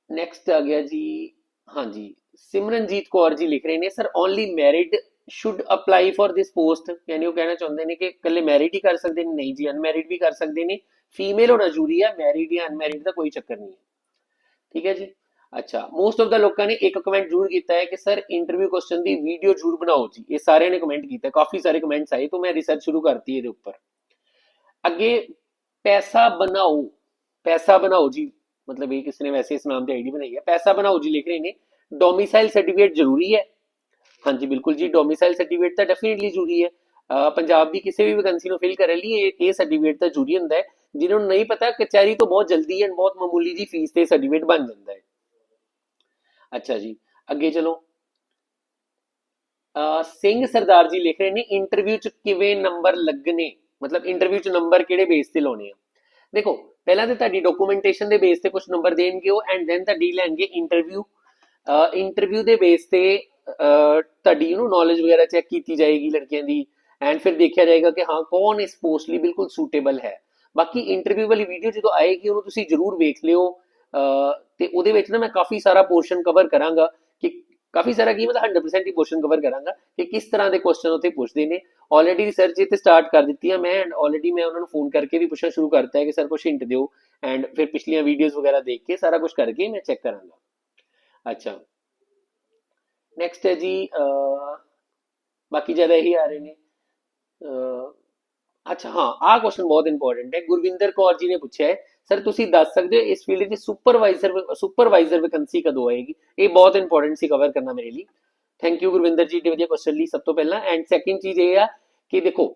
ਨੈਕਸਟ ਆ ਗਿਆ ਜੀ। ਹਾਂਜੀ, ਸਿਮਰਨਜੀਤ ਕੌਰ ਜੀ ਲਿਖ ਰਹੇ ਨੇ sir only married should apply for this post ਯਾਨੀ ਉਹ ਕਹਿਣਾ ਚਾਹੁੰਦੇ ਨੇ ਕਿ ਇਕੱਲੇ ਮੈਰਿਡ ਹੀ ਕਰ ਸਕਦੇ ਨੇ। ਨਹੀਂ ਜੀ ਅਨਮੈਰਿਡ ਵੀ ਕਰ ਸਕਦੇ ਨੇ। ਫੀਮੇਲ ਹੋਣਾ ਜ਼ਰੂਰੀ ਹੈ ਮੈਰਿਡ ਜਾਂ ਅਨਮੈਰਿਡ ਦਾ ਕੋਈ ਚੱਕਰ ਨਹੀਂ ਹੈ। ਠੀਕ ਹੈ ਜੀ? ਅੱਛਾ ਮੋਸਟ ਆਫ ਦਾ ਲੋਕਾਂ ਨੇ ਇੱਕ ਕਮੈਂਟ ਜ਼ਰੂਰ ਕੀਤਾ ਹੈ ਕਿ ਸਰ ਇੰਟਰਵਿਊ ਕੁਐਸਚਨ ਦੀ ਵੀਡੀਓ ਜ਼ਰੂਰ ਬਣਾਓ ਜੀ। ਇਹ ਸਾਰਿਆਂ ਨੇ ਕਮੈਂਟ ਕੀਤਾ, ਕਾਫੀ ਸਾਰੇ ਕਮੈਂਟਸ ਆਏ ਤਾਂ ਮੈਂ ਰਿਸਰਚ ਸ਼ੁਰੂ ਕਰਤੀ ਇਹਦੇ ਉੱਪਰ। ਅੱਗੇ ਪੈਸਾ ਬਣਾਓ ਪੈਸਾ ਬਣਾਓ ਜੀ। ਮਤਲਬ ਇਹ ਕਿਸੇ ਨੇ ਵੈਸੇ ਇਸ ਨਾਮ ਤੇ ਆਈਡੀ ਬਣਾਈ ਹੈ। ਪੈਸਾ ਬਣਾਓ ਜੀ ਲਿਖ ਰਹੇ ਨੇ। ਡੋਮਿਸਾਈਲ ਸਰਟੀਫਿਕੇਟ ਜ਼ਰੂਰੀ ਹੈ। ਹਾਂਜੀ, ਬਿਲਕੁਲ ਜੀ ਡੋਮਿਸਾਈਲ ਸਰਟੀਫਿਕੇਟ ਤਾਂ ਡੈਫੀਨਿਟਲੀ ਜ਼ਰੂਰੀ ਹੈ। ਪੰਜਾਬ ਦੀ ਕਿਸੇ ਵੀ ਵੈਕੈਂਸੀ ਨੂੰ ਫਿਲ ਕਰਨ ਲਈ ਇਹ ਇਹ ਸਰਟੀਫਿਕੇਟ ਤਾਂ ਜ਼ਰੂਰੀ ਹੁੰਦਾ ਹੈ। ਜਿਹਨਾਂ ਨੂੰ ਨਹੀਂ ਪਤਾ, ਕਚਹਿਰੀ ਤੋਂ ਬਹੁਤ ਜਲਦੀ ਐਂਡ ਬਹੁਤ ਮਾਮੂਲੀ ਜੀ ਫੀਸ ਤੇ ਸਰਟੀਫਿਕੇਟ ਬਣ ਜਾਂਦਾ ਹੈ। ਅੱਛਾ ਜੀ ਅੱਗੇ ਚਲੋ। ਸਿੰਘ ਸਰਦਾਰ ਜੀ ਲਿਖ ਰਹੇ ਨੇ ਇੰਟਰਵਿਊ ਚ ਕਿਵੇਂ ਨੰਬਰ ਲੱਗਣੇ? ਮਤਲਬ ਇੰਟਰਵਿਊ ਚ ਨੰਬਰ ਕਿਹੜੇ ਬੇਸ ਤੇ ਲਾਉਣੇ ਆ? ਦੇਖੋ ਪਹਿਲਾਂ ਤੇ ਤੁਹਾਡੀ ਡਾਕੂਮੈਂਟੇਸ਼ਨ ਦੇ ਬੇਸ ਤੇ ਕੁਝ ਨੰਬਰ ਦੇਣਗੇ ਉਹ ਐਂਡ ਦੈਨ ਤੁਹਾਡੀ ਲੈਣਗੇ ਇੰਟਰਵਿਊ ਇੰਟਰਵਿਊ ਦੇ ਬੇਸ ਤੇ ਅਹ, ਤੁਹਾਡੀ ਯੂ ਨੌਲੇਜ ਵਗੈਰਾ ਚੈੱਕ ਕੀਤੀ ਜਾਏਗੀ ਲੜਕੀਆਂ ਦੀ ਐਂਡ ਫਿਰ ਦੇਖਿਆ ਜਾਏਗਾ ਕਿ ਹਾਂ ਕੌਣ ਇਸ ਪੋਸਟ ਲਈ ਬਿਲਕੁਲ ਸੂਟੇਬਲ ਹੈ। ਬਾਕੀ ਇੰਟਰਵਿਊ ਵਾਲੀ ਵੀਡੀਓ ਜਦੋਂ ਆਏਗੀ ਉਹਨੂੰ ਤੁਸੀਂ ਜਰੂਰ ਵੇਖ ਲਿਓ। ਅਹ, ਤੇ ਉਹਦੇ ਵਿੱਚ ਨਾ ਮੈਂ ਕਾਫੀ ਸਾਰਾ ਪੋਰਸ਼ਨ ਕਵਰ ਕਰਾਂਗਾ ਕਿ ਕਾਫੀ ਸਾਰਾ ਕੀ ਮਤਲਬ 100% ਹੀ ਪੋਰਸ਼ਨ ਕਵਰ ਕਰਾਂਗਾ ਕਿ ਕਿਸ ਤਰ੍ਹਾਂ ਦੇ ਕੁਐਸਚਨ ਉੱਥੇ ਪੁੱਛਦੇ ਨੇ। ਆਲਰੇਡੀ ਰਿਸਰਚ ਇੱਥੇ ਸਟਾਰਟ ਕਰ ਦਿੱਤੀ ਹੈ ਮੈਂ ਐਂਡ ਆਲਰੇਡੀ ਮੈਂ ਉਹਨਾਂ ਨੂੰ ਫੋਨ ਕਰਕੇ ਵੀ ਪੁੱਛਣਾ ਸ਼ੁਰੂ ਕਰਤਾ ਹੈ ਕਿ ਸਰ ਕੁਝ ਹਿੰਟ ਦਿਓ ਐਂਡ ਫਿਰ ਪਿਛਲੀਆਂ ਵੀਡੀਓਜ਼ ਵਗੈਰਾ ਦੇਖ ਕੇ ਸਾਰਾ ਕੁਝ ਕਰਕੇ ਮੈਂ ਚੈੱਕ ਕਰਾਂਗਾ। ਅੱਛਾ। ਨੈਕਸਟ ਹੈ ਜੀ ਅਹ, ਬਾਕੀ ਜ਼ਿਆਦਾ ਇਹੀ ਆ ਰਹੇ ਨੇ। ਅਹ, ਅੱਛਾ ਹਾਂ ਆਹ ਕੁਐਸਚਨ ਬਹੁਤ ਇੰਪੋਰਟੈਂਟ ਹੈ ਗੁਰਵਿੰਦਰ ਕੌਰ ਜੀ ਨੇ ਪੁੱਛਿਆ ਹੈ ਸਰ ਤੁਸੀਂ ਦੱਸ ਸਕਦੇ ਹੋ ਇਸ ਫੀਲਡ ਦੀ ਸੁਪਰਵਾਈਜ਼ਰ ਸੁਪਰਵਾਈਜ਼ਰ ਵੈਕੈਂਸੀ ਕਦੋਂ ਆਏਗੀ ਇਹ ਬਹੁਤ ਇੰਪੋਰਟੈਂਟ ਸੀ ਕਵਰ ਕਰਨਾ ਮੇਰੇ ਲਈ ਥੈਂਕ ਯੂ ਗੁਰਵਿੰਦਰ ਜੀ ਡੇ ਵਧੀਆ ਕੁਐਸਚਨ ਲਈ ਸਭ ਤੋਂ ਪਹਿਲਾਂ ਐਂਡ ਸੈਕਿੰਡ ਚੀਜ਼ ਇਹ ਆ ਕਿ ਦੇਖੋ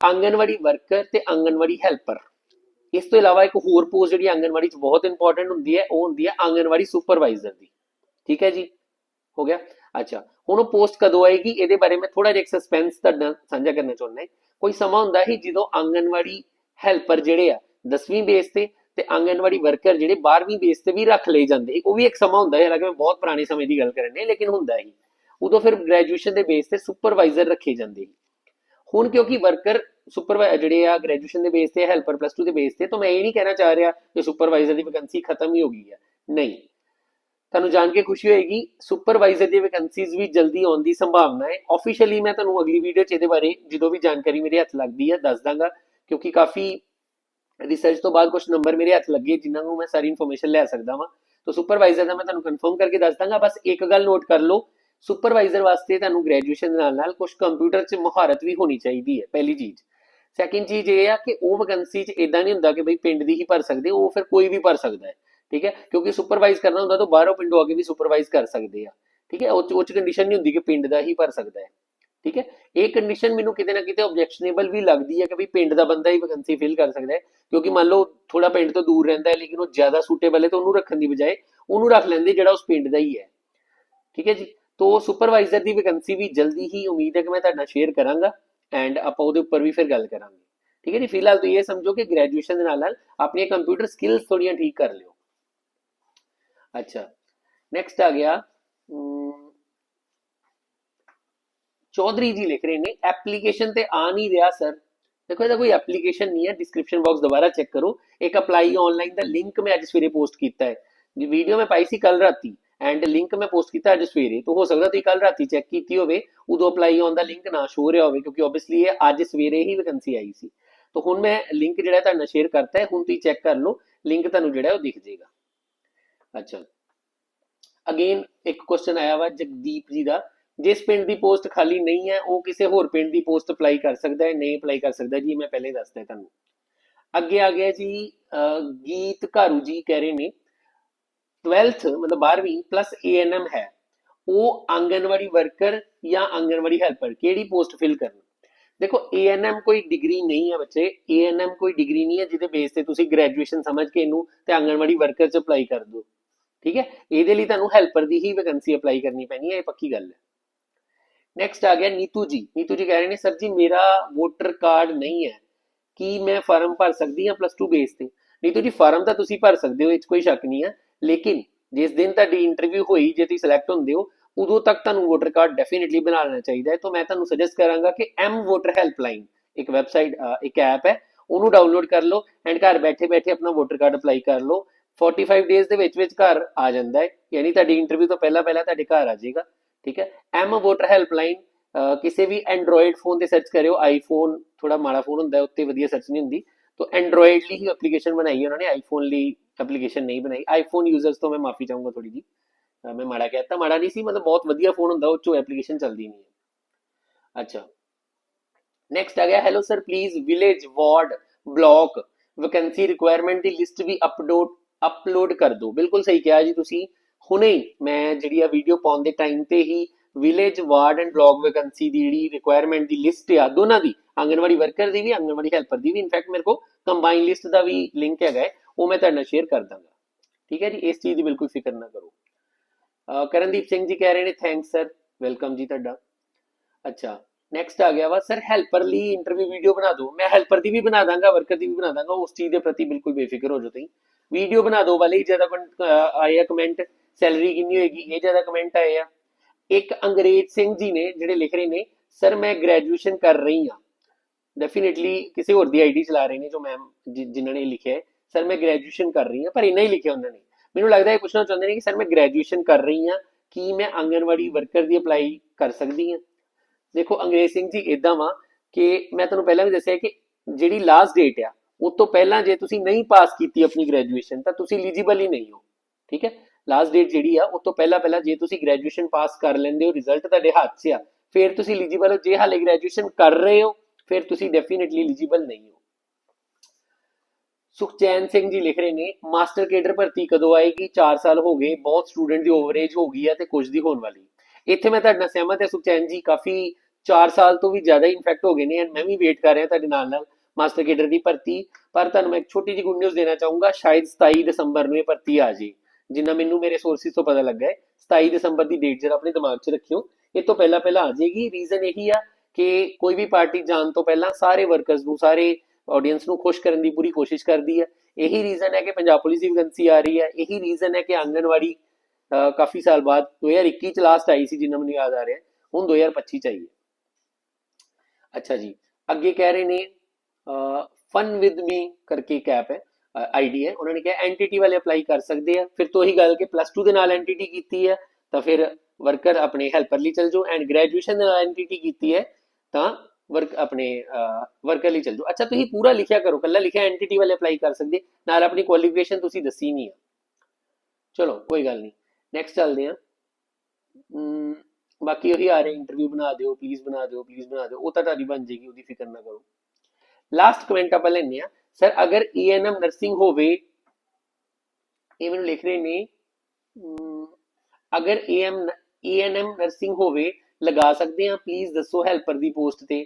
ਆਂਗਨਵਾੜੀ ਵਰਕਰ ਤੇ ਆਂਗਨਵਾੜੀ ਹੈਲਪਰ ਇਸ ਤੋਂ ਇਲਾਵਾ ਇੱਕ ਹੋਰ ਪੋਸਟ ਜਿਹੜੀ ਆਂਗਨਵਾੜੀ 'ਚ ਬਹੁਤ ਇੰਪੋਰਟੈਂਟ ਹੁੰਦੀ ਹੈ ਉਹ ਹੁੰਦੀ ਹੈ ਆਂਗਨਵਾੜੀ ਸੁਪਰਵਾਈਜ਼ਰ ਦੀ ਠੀਕ ਹੈ ਜੀ ਹੋ ਗਿਆ ਅੱਛਾ ਹੁਣ ਉਹ ਪੋਸਟ ਕਦੋਂ ਆਏਗੀ ਇਹਦੇ ਬਾਰੇ ਮੈਂ ਥੋੜਾ ਜਿਹਾ ਸਸਪੈਂਸ ਤੁਹਾਡੇ ਨਾਲ ਸਾਂਝਾ ਕਰਨਾ ਚਾਹੁੰਦਾ ਹਾਂ ਕੋਈ ਸਮਾਂ ਹੁੰਦਾ ਸੀ ਜਦੋਂ ਆਂਗਨਵਾੜੀ ਹੈਲਪਰ ਜਿਹੜੇ ਆ 10ਵੀਂ ਬੇਸ ਤੇ ਤੇ ਆਂਗਨਵਾੜੀ ਵਰਕਰ ਜਿਹੜੇ 12ਵੀਂ ਬੇਸ ਤੇ ਵੀ ਰੱਖ ਲਏ ਜਾਂਦੇ ਉਹ ਵੀ ਇੱਕ ਸਮਾਂ ਹੁੰਦਾ ਹੈ ਹਾਲਾਂਕਿ ਮੈਂ ਬਹੁਤ ਪੁਰਾਣੇ ਸਮੇਂ ਦੀ ਗੱਲ ਕਰਨ ਰਿਹਾ, ਲੇਕਿਨ ਹੁੰਦਾ ਹੀ ਉਦੋਂ ਫਿਰ ਗ੍ਰੈਜੂਏਸ਼ਨ ਦੇ ਬੇਸ ਤੇ ਸੁਪਰਵਾਈਜ਼ਰ ਰੱਖੇ ਜਾਂਦੇ ਹੁਣ ਕਿਉਂਕਿ ਵਰਕਰ ਸੁਪਰਵਾਈਜ਼ਰ ਜਿਹੜੇ ਆ ਗ੍ਰੈਜੂਏਸ਼ਨ ਦੇ ਬੇਸ ਤੇ ਹੈਲਪਰ ਪਲੱਸ 2 ਦੇ ਬੇਸ ਤੇ ਤਾਂ ਮੈਂ ਇਹ ਨਹੀਂ ਕਹਿਣਾ ਚਾਹ ਰਿਹਾ ਕਿ ਸੁਪਰਵਾਈਜ਼ਰ ਦੀ ਵੈਕੈਂਸੀ ਖਤਮ ਹੀ ਹੋ ਗਈ ਹੈ ਨਹੀਂ ਤੁਹਾਨੂੰ ਜਾਣ ਕੇ ਖੁਸ਼ੀ ਹੋਏਗੀ ਸੁਪਰਵਾਈਜ਼ਰ ਦੀ ਵੈਕੈਂਸੀਜ਼ ਵੀ ਜਲਦੀ ਆਉਣ ਦੀ ਸੰਭਾਵਨਾ ਹੈ। ਆਫੀਸ਼ੀਅਲੀ ਮੈਂ ਤੁਹਾਨੂੰ ਅਗਲੀ ਵੀਡੀਓ 'ਚ ਇਹਦੇ ਬਾਰੇ ਜਦੋਂ ਵੀ ਜਾਣਕਾਰੀ ਮੇਰੇ ਹੱਥ ਲੱਗਦੀ ਹੈ ਦੱਸ ਦਾਂਗਾ, ਕਿਉਂਕਿ ਕਾਫੀ ਰਿਸਰਚ ਤੋਂ ਬਾਅਦ ਕੁਝ ਨੰਬਰ ਮੇਰੇ ਹੱਥ ਲੱਗੇ, ਜਿਨ੍ਹਾਂ ਨੂੰ ਮੈਂ ਸਾਰੀ ਇਨਫੋਰਮੇਸ਼ਨ ਲੈ ਸਕਦਾ ਵਾਂ। ਤਾਂ ਸੁਪਰਵਾਈਜ਼ਰ ਦਾ ਮੈਂ ਤੁਹਾਨੂੰ ਕਨਫਰਮ ਕਰਕੇ ਦੱਸ ਦਾਂਗਾ, ਬਸ ਇੱਕ ਗੱਲ ਨੋਟ ਕਰ ਲਓ ਸੁਪਰਵਾਈਜ਼ਰ ਵਾਸਤੇ ਤੁਹਾਨੂੰ ਗ੍ਰੈਜੂਏਸ਼ਨ ਨਾਲ ਨਾਲ ਕੁਝ ਕੰਪਿਊਟਰ 'ਚ ਮਹਾਰਤ ਵੀ ਹੋਣੀ ਚਾਹੀਦੀ ਹੈ, ਪਹਿਲੀ ਚੀਜ਼। ਸੈਕਿੰਡ ਚੀਜ਼ ਇਹ ਆ ਕਿ ਉਹ ਵੈਕੈਂਸੀ 'ਚ ਇਦਾਂ ਨਹੀਂ ਹੁੰਦਾ ਕਿ ਬਈ ਪਿੰਡ ਦੀ ਹੀ ਭਰ ਸਕਦੇ, ਉਹ ਫਿਰ ਕੋਈ ਵੀ ਭਰ ਸਕਦਾ ਹੈ। ਠੀਕ ਹੈ? ਕਿਉਂਕਿ ਸੁਪਰਵਾਈਜ਼ ਕਰਨਾ ਹੁੰਦਾ ਤਾਂ ਬਾਹਰੋਂ ਪਿੰਡੋਂ ਆ ਕੇ ਵੀ ਸੁਪਰਵਾਈਜ਼ ਕਰ ਸਕਦੇ ਆ। ਠੀਕ ਹੈ? ਉਹ 'ਚ- ਉਹ ਕੰਡੀਸ਼ਨ ਨਹੀਂ ਹੁੰਦੀ ਕਿ ਪਿੰਡ ਦਾ ਹੀ ਭਰ ਸਕਦਾ ਹੈ। ਠੀਕ ਹੈ? ਇਹ ਕੰਡੀਸ਼ਨ ਮੈਨੂੰ ਕਿਤੇ ਨਾ ਕਿਤੇ ਆਬਜੈਕਸ਼ਨੇਬਲ ਵੀ ਲੱਗਦੀ ਹੈ ਕਿ ਵੀ ਪਿੰਡ ਦਾ ਬੰਦਾ ਹੀ ਵੈਕੈਂਸੀ ਫਿਲ ਕਰ ਸਕਦਾ ਹੈ। ਕਿਉਂਕਿ ਮੰਨ ਲਓ ਥੋੜਾ ਪਿੰਡ ਤੋਂ ਦੂਰ ਰਹਿੰਦਾ ਹੈ, ਲੇਕਿਨ ਉਹ ਜ਼ਿਆਦਾ ਸੂਟੇਬਲ ਹੈ ਤਾਂ ਉਹਨੂੰ ਰੱਖਣ ਦੀ ਬਜਾਏ ਉਹਨੂੰ ਰੱਖ ਲੈਂਦੇ ਜਿਹੜਾ ਉਸ ਪਿੰਡ ਦਾ ਹੀ ਹੈ। ਠੀਕ ਹੈ ਜੀ? ਤੋਂ ਸੁਪਰਵਾਈਜ਼ਰ ਦੀ ਵੈਕੈਂਸੀ ਵੀ ਜਲਦੀ ਹੀ ਉਮੀਦ ਹੈ ਕਿ ਮੈਂ ਤੁਹਾਡਾ ਸ਼ੇਅਰ ਕਰਾਂਗਾ ਐਂਡ ਆਪਾਂ ਉਹਦੇ ਉੱਪਰ ਵੀ ਫਿਰ ਗੱਲ ਕਰਾਂਗੇ। ਠੀਕ ਹੈ ਜੀ? ਫਿਲਹਾਲ ਤੁਸੀਂ ਇਹ ਸਮਝੋ ਕਿ ਗ੍ਰੈਜੂਏਸ਼ਨ ਦੇ ਨਾਲ ਨਾਲ ਆਪਣੀਆਂ ਕੰਪਿਊਟਰ ਸਕਿੱਲਸ ਥੋੜੀਆਂ ਠੀਕ ਕਰ ਲਿਓ। ਅੱਛਾ। ਨੈਕਸਟ ਆ ਗਿਆ ਅਮ, ਚੌਧਰੀ ਜੀ ਲਿਖ ਰਹੇ ਨੇ ਐਪਲੀਕੇਸ਼ਨ ਤੇ ਆ ਨਹੀਂ ਰਿਹਾ ਸਰ ਦੇਖੋ ਇਹਦਾ ਕੋਈ ਐਪਲੀਕੇਸ਼ਨ ਨਹੀਂ ਹੈ ਡਿਸਕ੍ਰਿਪਸ਼ਨ ਬਾਕਸ ਦੁਬਾਰਾ ਚੈੱਕ ਕਰੋ। ਇੱਕ ਅਪਲਾਈ ਆਨਲਾਈਨ ਦਾ ਲਿੰਕ ਮੈਂ ਅੱਜ ਸਵੇਰੇ ਪੋਸਟ ਕੀਤਾ ਹੈ। ਜੀ ਵੀਡੀਓ ਮੈਂ ਪਾਈ ਸੀ ਕੱਲ ਰਾਤੀ ਐਂਡ ਲਿੰਕ ਮੈਂ ਪੋਸਟ ਕੀਤਾ ਅੱਜ ਸਵੇਰੇ ਤੋਂ ਹੋ ਸਕਦਾ ਤੁਸੀਂ ਕੱਲ ਰਾਤੀ ਚੈੱਕ ਕੀਤੀ ਹੋਵੇ ਉਦੋਂ ਅਪਲਾਈ ਔਨ ਦਾ ਲਿੰਕ ਨਾ ਸ਼ੋ ਰਿਹਾ ਹੋਵੇ ਕਿਉਂਕਿ ਆਬਵੀਅਸਲੀ ਇਹ ਅੱਜ ਸਵੇਰੇ ਹੀ ਵੈਕੈਂਸੀ ਆਈ ਸੀ। ਤਾਂ ਹੁਣ ਮੈਂ ਲਿੰਕ ਜਿਹੜਾ ਤੁਹਾਡੇ ਨਾਲ ਸ਼ੇਅਰ ਕਰਤਾ ਹੈ ਹੁਣ ਤੁਸੀਂ ਚੈੱਕ ਕਰ ਲਓ ਲਿੰਕ ਤੁਹਾਨੂੰ ਜਿਹੜਾ ਉਹ ਦਿਖ ਜਾਏਗਾ। ਅੱਛਾ। ਅਗੇਨ ਇੱਕ ਕੁਐਸਚਨ ਆਇਆ ਵਾ ਜਗਦੀਪ ਜੀ ਦਾ। ਜਿਸ ਪਿੰਡ ਦੀ ਪੋਸਟ ਖਾਲੀ ਨਹੀਂ ਹੈ, ਉਹ ਕਿਸੇ ਹੋਰ ਪਿੰਡ ਦੀ ਪੋਸਟ ਅਪਲਾਈ ਕਰ ਸਕਦਾ ਹੈ, ਨਹੀਂ ਅਪਲਾਈ ਕਰ ਸਕਦਾ। ਜੀ, ਮੈਂ ਪਹਿਲੇ ਦੱਸਦਾ ਤੁਹਾਨੂੰ। ਅੱਗੇ ਆ ਗਿਆ ਜੀ ਗੀਤ ਘਾਰੂ ਜੀ ਕਹਿ ਰਹੇ ਨੇ। 12th ਮਤਲਬ 12ਵੀਂ ਪਲੱਸ ਏਐਨਐਮ ਹੈ। ਉਹ ਆਂਗਨਵਾੜੀ ਵਰਕਰ ਜਾਂ ਆਂਗਨਵਾੜੀ ਹੈਲਪਰ ਕਿਹੜੀ ਪੋਸਟ ਫਿਲ ਕਰਨਾ? ਦੇਖੋ ਏਐਨਐਮ ਕੋਈ ਡਿਗਰੀ ਨਹੀਂ ਹੈ ਬੱਚੇ। ਏਐਨਐਮ ਕੋਈ ਡਿਗਰੀ ਨਹੀਂ ਹੈ, ਜਿਹਦੇ ਬੇਸ ਤੇ ਤੁਸੀਂ ਗ੍ਰੈਜੂਏਸ਼ਨ ਸਮਝ ਕੇ ਇਹਨੂੰ ਤੇ ਆਂਗਨਵਾੜੀ ਵਰਕਰ ਚ ਅਪਲਾਈ ਕਰ ਦਿਓ। ਠੀਕ ਹੈ? ਇਹਦੇ ਲਈ ਤੁਹਾਨੂੰ ਹੈਲਪਰ ਦੀ ਹੀ ਵੈਕੈਂਸੀ ਅਪਲਾਈ ਕਰਨੀ ਪੈਣੀ ਹੈ, ਇਹ ਪੱਕੀ ਗੱਲ ਹੈ। ਨੈਕਸਟ ਆ ਗਿਆ ਨੀਤੂ ਜੀ। ਨੀਤੂ ਜੀ ਕਹਿ ਰਹੇ ਨੇ, ਸਰ ਜੀ, ਮੇਰਾ ਵੋਟਰ ਕਾਰਡ ਨਹੀਂ ਹੈ। ਕੀ ਮੈਂ ਫਾਰਮ ਭਰ ਸਕਦੀ ਹਾਂ ਪਲੱਸ 2 ਬੇਸ ਤੇ? ਨੀਤੂ ਜੀ ਫਾਰਮ ਤਾਂ ਤੁਸੀਂ ਭਰ ਸਕਦੇ ਹੋ, ਇਹ 'ਚ ਕੋਈ ਸ਼ੱਕ ਨਹੀਂ ਹੈ। ਲੇਕਿਨ ਜਿਸ ਦਿਨ ਤੁਹਾਡੀ ਇੰਟਰਵਿਊ ਹੋਈ, ਜੇ ਤੁਸੀਂ ਸਿਲੈਕਟ ਹੁੰਦੇ ਹੋ, ਉਦੋਂ ਤੱਕ ਤੁਹਾਨੂੰ ਵੋਟਰ ਕਾਰਡ ਡੈਫੀਨਿਟਲੀ ਬਣਾ ਲੈਣਾ ਚਾਹੀਦਾ ਹੈ। ਤਾਂ ਮੈਂ ਤੁਹਾਨੂੰ ਸੁਜੈਸਟ ਕਰਾਂਗਾ ਕਿ ਐਮ ਵੋਟਰ ਹੈਲਪਲਾਈਨ ਇੱਕ ਵੈਬਸਾਈਟ ਇੱਕ ਐਪ ਹੈ, ਉਹਨੂੰ ਡਾਊਨਲੋਡ ਕਰ ਲਓ ਐਂਡ ਘਰ ਬੈਠੇ ਬੈਠੇ ਆਪਣਾ ਵੋਟਰ ਕਾਰਡ ਅਪਲਾਈ ਕਰ ਲਓ। 45 ਡੇਜ਼ ਦੇ ਵਿੱਚ ਵਿੱਚ ਘਰ ਆ ਜਾਂਦਾ ਹੈ। ਯਾਨੀ ਤੁਹਾਡੀ ਇੰਟਰਵਿਊ ਤੋਂ ਪਹਿਲਾਂ ਪਹਿਲਾਂ ਤੁਹਾਡੇ ਘਰ ਆ ਜਾਏਗਾ, ਠੀਕ ਹੈ? ਐਮ ਵੋਟਰ ਹੈਲਪਲਾਈਨ ਕਿਸੇ ਵੀ ਐਂਡਰੋਇਡ ਫੋਨ ਤੇ ਸਰਚ ਕਰਿਓ ਆਈਫੋਨ ਥੋੜਾ ਮਾੜਾ ਫੋਨ ਹੁੰਦਾ ਹੈ, ਉੱਤੇ ਵਧੀਆ ਸਰਚ ਨਹੀਂ ਹੁੰਦੀ। ਤਾਂ ਐਂਡਰੋਇਡ ਲਈ ਹੀ ਐਪਲੀਕੇਸ਼ਨ ਬਣਾਈ ਹੈ ਉਹਨਾਂ ਨੇ ਆਈਫੋਨ ਲਈ ਐਪਲੀਕੇਸ਼ਨ ਨਹੀਂ ਬਣਾਈ। ਆਈਫੋਨ ਯੂਜ਼ਰਸ ਤੋਂ ਮੈਂ ਮਾਫੀ ਚਾਹੂੰਗਾ ਥੋੜੀ ਜੀ ਅਹ ਮੈਂ ਮਾੜਾ ਕਹਿਤਾ, ਮਾੜਾ ਨਹੀਂ ਸੀ, ਮਤਲਬ ਬਹੁਤ ਵਧੀਆ ਫੋਨ ਹੁੰਦਾ, ਉਹ ਚੋਂ ਐਪਲੀਕੇਸ਼ਨ ਚੱਲਦੀ ਨਹੀਂ ਹੈ। ਅੱਛਾ। ਨੈਕਸਟ ਆ ਗਿਆ hello sir please village ward block vacancy requirement the list ਵੀ ਅਪਲੋਡ ਅਪਲੋਡ ਕਰ ਦਿਓ ਬਿਲਕੁਲ ਸਹੀ ਕਿਹਾ ਜੀ ਤੁਸੀਂ। ਹੁਣੇ ਹੀ ਮੈਂ ਜਿਹੜੀ ਆ ਵੀਡੀਓ ਪਾਉਣ ਦੇ ਟਾਈਮ ਤੇ ਹੀ village ward and block vacancy ਦੀ ਜਿਹੜੀ ਰਿਕੁਆਇਰਮੈਂਟ ਦੀ ਲਿਸਟ ਆ, ਦੋਨਾਂ ਦੀ, ਆਂਗਨਵਾੜੀ ਵਰਕਰ ਦੀ ਵੀ, ਆਂਗਨਵਾੜੀ ਹੈਲਪਰ ਦੀ ਵੀ ਇਨਫੈਕਟ ਮੇਰੇ ਕੋ ਕੰਬਾਈਨ ਲਿਸਟ ਦਾ ਵੀ ਲਿੰਕ ਹੈਗਾ ਉਹ ਮੈਂ ਤੁਹਾਡੇ ਨਾਲ ਸ਼ੇਅਰ ਕਰ ਦਾਂਗਾ। ਠੀਕ ਹੈ ਜੀ? ਇਸ ਚੀਜ਼ ਦੀ ਬਿਲਕੁਲ ਫਿਕਰ ਨਾ ਕਰੋ। ਕਰਨਦੀਪ ਸਿੰਘ ਜੀ ਕਹਿ ਰਹੇ ਨੇ ਥੈਂਕਸ ਸਰ ਵੈਲਕਮ ਜੀ ਤੁਹਾਡਾ। ਅੱਛਾ ਨੈਕਸਟ ਆ ਗਿਆ ਵਾ ਸਰ ਹੈਲਪਰ ਲਈ ਇੰਟਰਵਿਊ ਵੀਡੀਓ ਬਣਾ ਦਿਓ। ਮੈਂ ਹੈਲਪਰ ਦੀ ਵੀ ਬਣਾ ਦਾਂਗਾ ਵਰਕਰ ਦੀ ਵੀ ਬਣਾ ਦਾਂਗਾ, ਉਸ ਚੀਜ਼ ਦੇ ਪ੍ਰਤੀ ਬਿਲਕੁਲ ਬੇਫਿਕਰ ਹੋ ਜਾਓ ਤੁਸੀਂ। ਵੀਡੀਓ ਬਣਾ ਦਿਓ ਵਾਲੇ ਜ਼ਿਆਦਾ ਆਏ ਆ ਕਮੈਂਟ ਸੈਲਰੀ ਕਿੰਨੀ ਹੋਏਗੀ, ਇਹ ਜ਼ਿਆਦਾ ਕਮੈਂਟ ਆਏ ਆ। ਇੱਕ ਅੰਗਰੇਜ਼ ਸਿੰਘ ਜੀ ਨੇ, ਜਿਹੜੇ ਲਿਖ ਰਹੇ ਨੇ ਸਰ ਮੈਂ ਗ੍ਰੈਜੂਏਸ਼ਨ ਕਰ ਰਹੀ ਹਾਂ। ਡੈਫੀਨਿਟਲੀ ਕਿਸੇ ਹੋਰ ਦੀ ਆਈਡੀ ਚਲਾ ਰਹੇ ਨੇ ਜੋ ਮੈਮ ਜਿਨ੍ਹਾਂ ਨੇ ਲਿਖਿਆ ਹੈ। ਸਰ ਮੈਂ ਗ੍ਰੈਜੂਏਸ਼ਨ ਕਰ ਰਹੀ ਹਾਂ, ਪਰ ਇੰਨਾ ਹੀ ਲਿਖਿਆ ਉਹਨਾਂ ਨੇ। ਮੈਨੂੰ ਲੱਗਦਾ ਇਹ ਪੁੱਛਣਾ ਚਾਹੁੰਦੇ ਨੇ ਕਿ ਸਰ ਮੈਂ ਗ੍ਰੈਜੂਏਸ਼ਨ ਕਰ ਰਹੀ ਹਾਂ, ਕੀ ਮੈਂ ਆਂਗਨਵਾੜੀ ਵਰਕਰ ਦੀ ਅਪਲਾਈ ਕਰ ਸਕਦੀ ਹਾਂ? ਦੇਖੋ, ਅੰਗਰੇਜ਼ ਸਿੰਘ ਜੀ ਇਦਾਂ ਵਾ ਕਿ ਮੈਂ ਤੁਹਾਨੂੰ ਪਹਿਲਾਂ ਵੀ ਦੱਸਿਆ ਕਿ ਜਿਹੜੀ ਲਾਸਟ ਡੇਟ ਆ ਉਸ ਤੋਂ ਪਹਿਲਾਂ ਜੇ ਤੁਸੀਂ ਨਹੀਂ ਪਾਸ ਕੀਤੀ ਆਪਣੀ ਗ੍ਰੈਜੂਏਸ਼ਨ ਤਾਂ ਤੁਸੀਂ ਐਲੀਜੀਬਲ ਹੀ ਨਹੀਂ ਹੋ, ਠੀਕ ਹੈ? ਲਾਸਟ ਡੇਟ ਜਿਹੜੀ ਆ ਉਸ ਤੋਂ ਪਹਿਲਾਂ ਪਹਿਲਾਂ ਜੇ ਤੁਸੀਂ ਗ੍ਰੈਜੂਏਸ਼ਨ ਪਾਸ ਕਰ ਲੈਂਦੇ ਹੋ ਰਿਜ਼ਲਟ ਤੁਹਾਡੇ ਹੱਥ 'ਚ ਆ, ਫਿਰ ਤੁਸੀਂ ਐਲੀਜੀਬਲ ਹੋ। ਜੇ ਹਾਲੇ ਗ੍ਰੈਜੂਏਸ਼ਨ ਕਰ ਰਹੇ ਹੋ, ਫਿਰ ਤੁਸੀਂ ਡੈਫੀਨਿਟਲੀ ਐਲੀਜੀਬਲ ਨਹੀਂ ਹੋ। ਸੁਖਚੈਨ ਸਿੰਘ ਜੀ ਲਿਖ ਰਹੇ ਨੇ ਮਾਸਟਰ ਕੇਡਰ ਭਰਤੀ ਕਦੋਂ ਆਏਗੀ? 4 ਸਾਲ ਹੋ ਗਏ, ਬਹੁਤ ਸਟੂਡੈਂਟ ਦੀ ਓਵਰੇਜ ਹੋ ਗਈ ਹੈ ਤੇ ਕੁਝ ਦੀ ਹੋਣ ਵਾਲੀ ਇੱਥੇ ਮੈਂ ਤੁਹਾਡੇ ਨਾਲ ਸਹਿਮਤ ਹਾਂ, ਸੁਖਚੈਨ ਜੀ ਕਾਫੀ 4 ਸਾਲ ਤੋਂ ਵੀ ਜ਼ਿਆਦਾ ਇਨਫੈਕਟ ਹੋ ਗਏ ਨੇ ਐਂਡ ਮੈਂ ਵੀ ਵੇਟ ਕਰ ਰਿਹਾ ਤੁਹਾਡੇ ਨਾਲ ਨਾਲ ਮਾਸਟਰ ਕੇਡਰ ਦੀ ਭਰਤੀ। ਪਰ ਤੁਹਾਨੂੰ ਮੈਂ ਇੱਕ ਛੋਟੀ ਜਿਹੀ ਗੁੱਡ ਨਿਊਜ਼ ਦੇਣਾ ਚਾਹੂੰਗਾ ਸ਼ਾਇਦ 27 ਦਸੰਬਰ ਨੂੰ ਇਹ ਭਰਤੀ ਆ ਜੇ ਜਿੰਨਾ ਮੈਨੂੰ ਮੇਰੇ ਸੋਰਸਿਸ ਤੋਂ ਪਤਾ ਲੱਗਾ ਹੈ 27 ਦਸੰਬਰ ਦੀ ਡੇਟ ਜਰਾ ਆਪਣੇ ਦਿਮਾਗ 'ਚ ਰੱਖਿਓ। ਇਹ ਤੋਂ ਪਹਿਲਾਂ ਪਹਿਲਾਂ ਆ ਜਾਏਗੀ। ਰੀਜ਼ਨ ਇਹੀ ਆ ਕਿ ਕੋਈ ਵੀ ਪਾਰਟੀ ਜਾਣ ਤੋਂ ਪਹਿਲਾਂ ਸਾਰੇ ਵਰਕਰਸ ਨੂੰ ਸਾਰੇ ਆਡੀਅנס ਨੂੰ ਖੁਸ਼ ਕਰਨ ਦੀ ਪੂਰੀ ਕੋਸ਼ਿਸ਼ ਕਰਦੀ ਹੈ। ਇਹੀ ਰੀਜ਼ਨ ਹੈ ਕਿ ਪੰਜਾਬ ਪੁਲਿਸ ਦੀ ਵੈਕੈਂਸੀ ਆ ਰਹੀ ਹੈ। ਇਹੀ ਰੀਜ਼ਨ ਹੈ ਕਿ ਆਂਗਨਵਾੜੀ ਕਾਫੀ ਸਾਲ ਬਾਅਦ 2021 ਚ ਲਾਸਟ ਆਈ ਸੀ ਜਿੰਨਾ ਮੈਨੂੰ ਯਾਦ ਆ ਰਿਹਾ। ਹੈ, ਹੁਣ 2025 ਚ ਆਈ ਹੈ। ਅੱਛਾ ਜੀ। ਅੱਗੇ ਕਹਿ ਰਹੇ ਨੇ ਫਨ ਵਿਦ ਮੀ ਕਰਕੇ ਇੱਕ ਐਪ ਹੈ ਆਈਡੀ ਹੈ। ਉਹਨਾਂ ਨੇ ਕਿਹਾ ਐਂਟੀਟੀ ਵਾਲੇ ਅਪਲਾਈ ਕਰ ਸਕਦੇ ਆ। ਫਿਰ ਤੋਂ ਹੀ ਗੱਲ ਕਿ ਪਲੱਸ 2 ਦੇ ਨਾਲ ਐਂਟੀਟੀ ਕੀਤੀ ਹੈ, ਤਾਂ ਫਿਰ ਵਰਕਰ ਆਪਣੇ ਹੈਲਪਰ ਲਈ ਚਲ ਜਾਓ ਐਂਡ ਗ੍ਰੈਜੂਏਸ਼ਨ ਦੇ ਨਾਲ ਐਂਟੀਟੀ ਕੀਤੀ ਹੈ, ਤਾਂ ਵਰਕ ਆਪਣੇ ਵਰਕਰ ਲਈ ਚਲ ਜਾਓ। ਅੱਛਾ, ਤੁਸੀਂ ਪੂਰਾ ਲਿਖਿਆ ਕਰੋ ਕੱਲਾ ਲਿਖਿਆ ਐਂਟੀਟੀ ਵਾਲੇ ਅਪਲਾਈ ਕਰ ਸਕਦੇ, ਨਾਲ ਆਪਣੀ ਕੁਆਲੀਫਿਕੇਸ਼ਨ ਤੁਸੀਂ ਦੱਸੀ ਨਹੀਂ ਆ। ਚਲੋ, ਕੋਈ ਗੱਲ ਨਹੀਂ। ਨੈਕਸਟ ਚੱਲਦੇ ਆ ਬਾਕੀ ਉਹੀ ਆ ਰਹੇ ਇੰਟਰਵਿਊ ਬਣਾ ਦਿਓ ਪਲੀਜ਼ ਬਣਾ ਦਿਓ ਪਲੀਜ਼ ਬਣਾ ਦਿਓ। ਉਹ ਤਾਂ ਤੁਹਾਡੀ ਬਣ ਜੇਗੀ ਉਹਦੀ ਫਿਕਰ ਨਾ ਕਰੋ। ਲਾਸਟ ਕਮੈਂਟ ਆਪਾਂ ਲੈਣੇ ਆ ਸਰ ਅਗਰ ਈਐਨਐਮ ਨਰਸਿੰਗ ਹੋਵੇ, ਇਹ ਮੈਨੂੰ ਲਿਖ ਰਹੇ ਨੇ ਅਗਰ ਏਐਮ ਈਐਨਐਮ ਨਰਸਿੰਗ ਹੋਵੇ, ਲਗਾ ਸਕਦੇ ਆ ਪਲੀਜ਼ ਦੱਸੋ ਹੈਲਪਰ ਦੀ ਪੋਸਟ ਤੇ।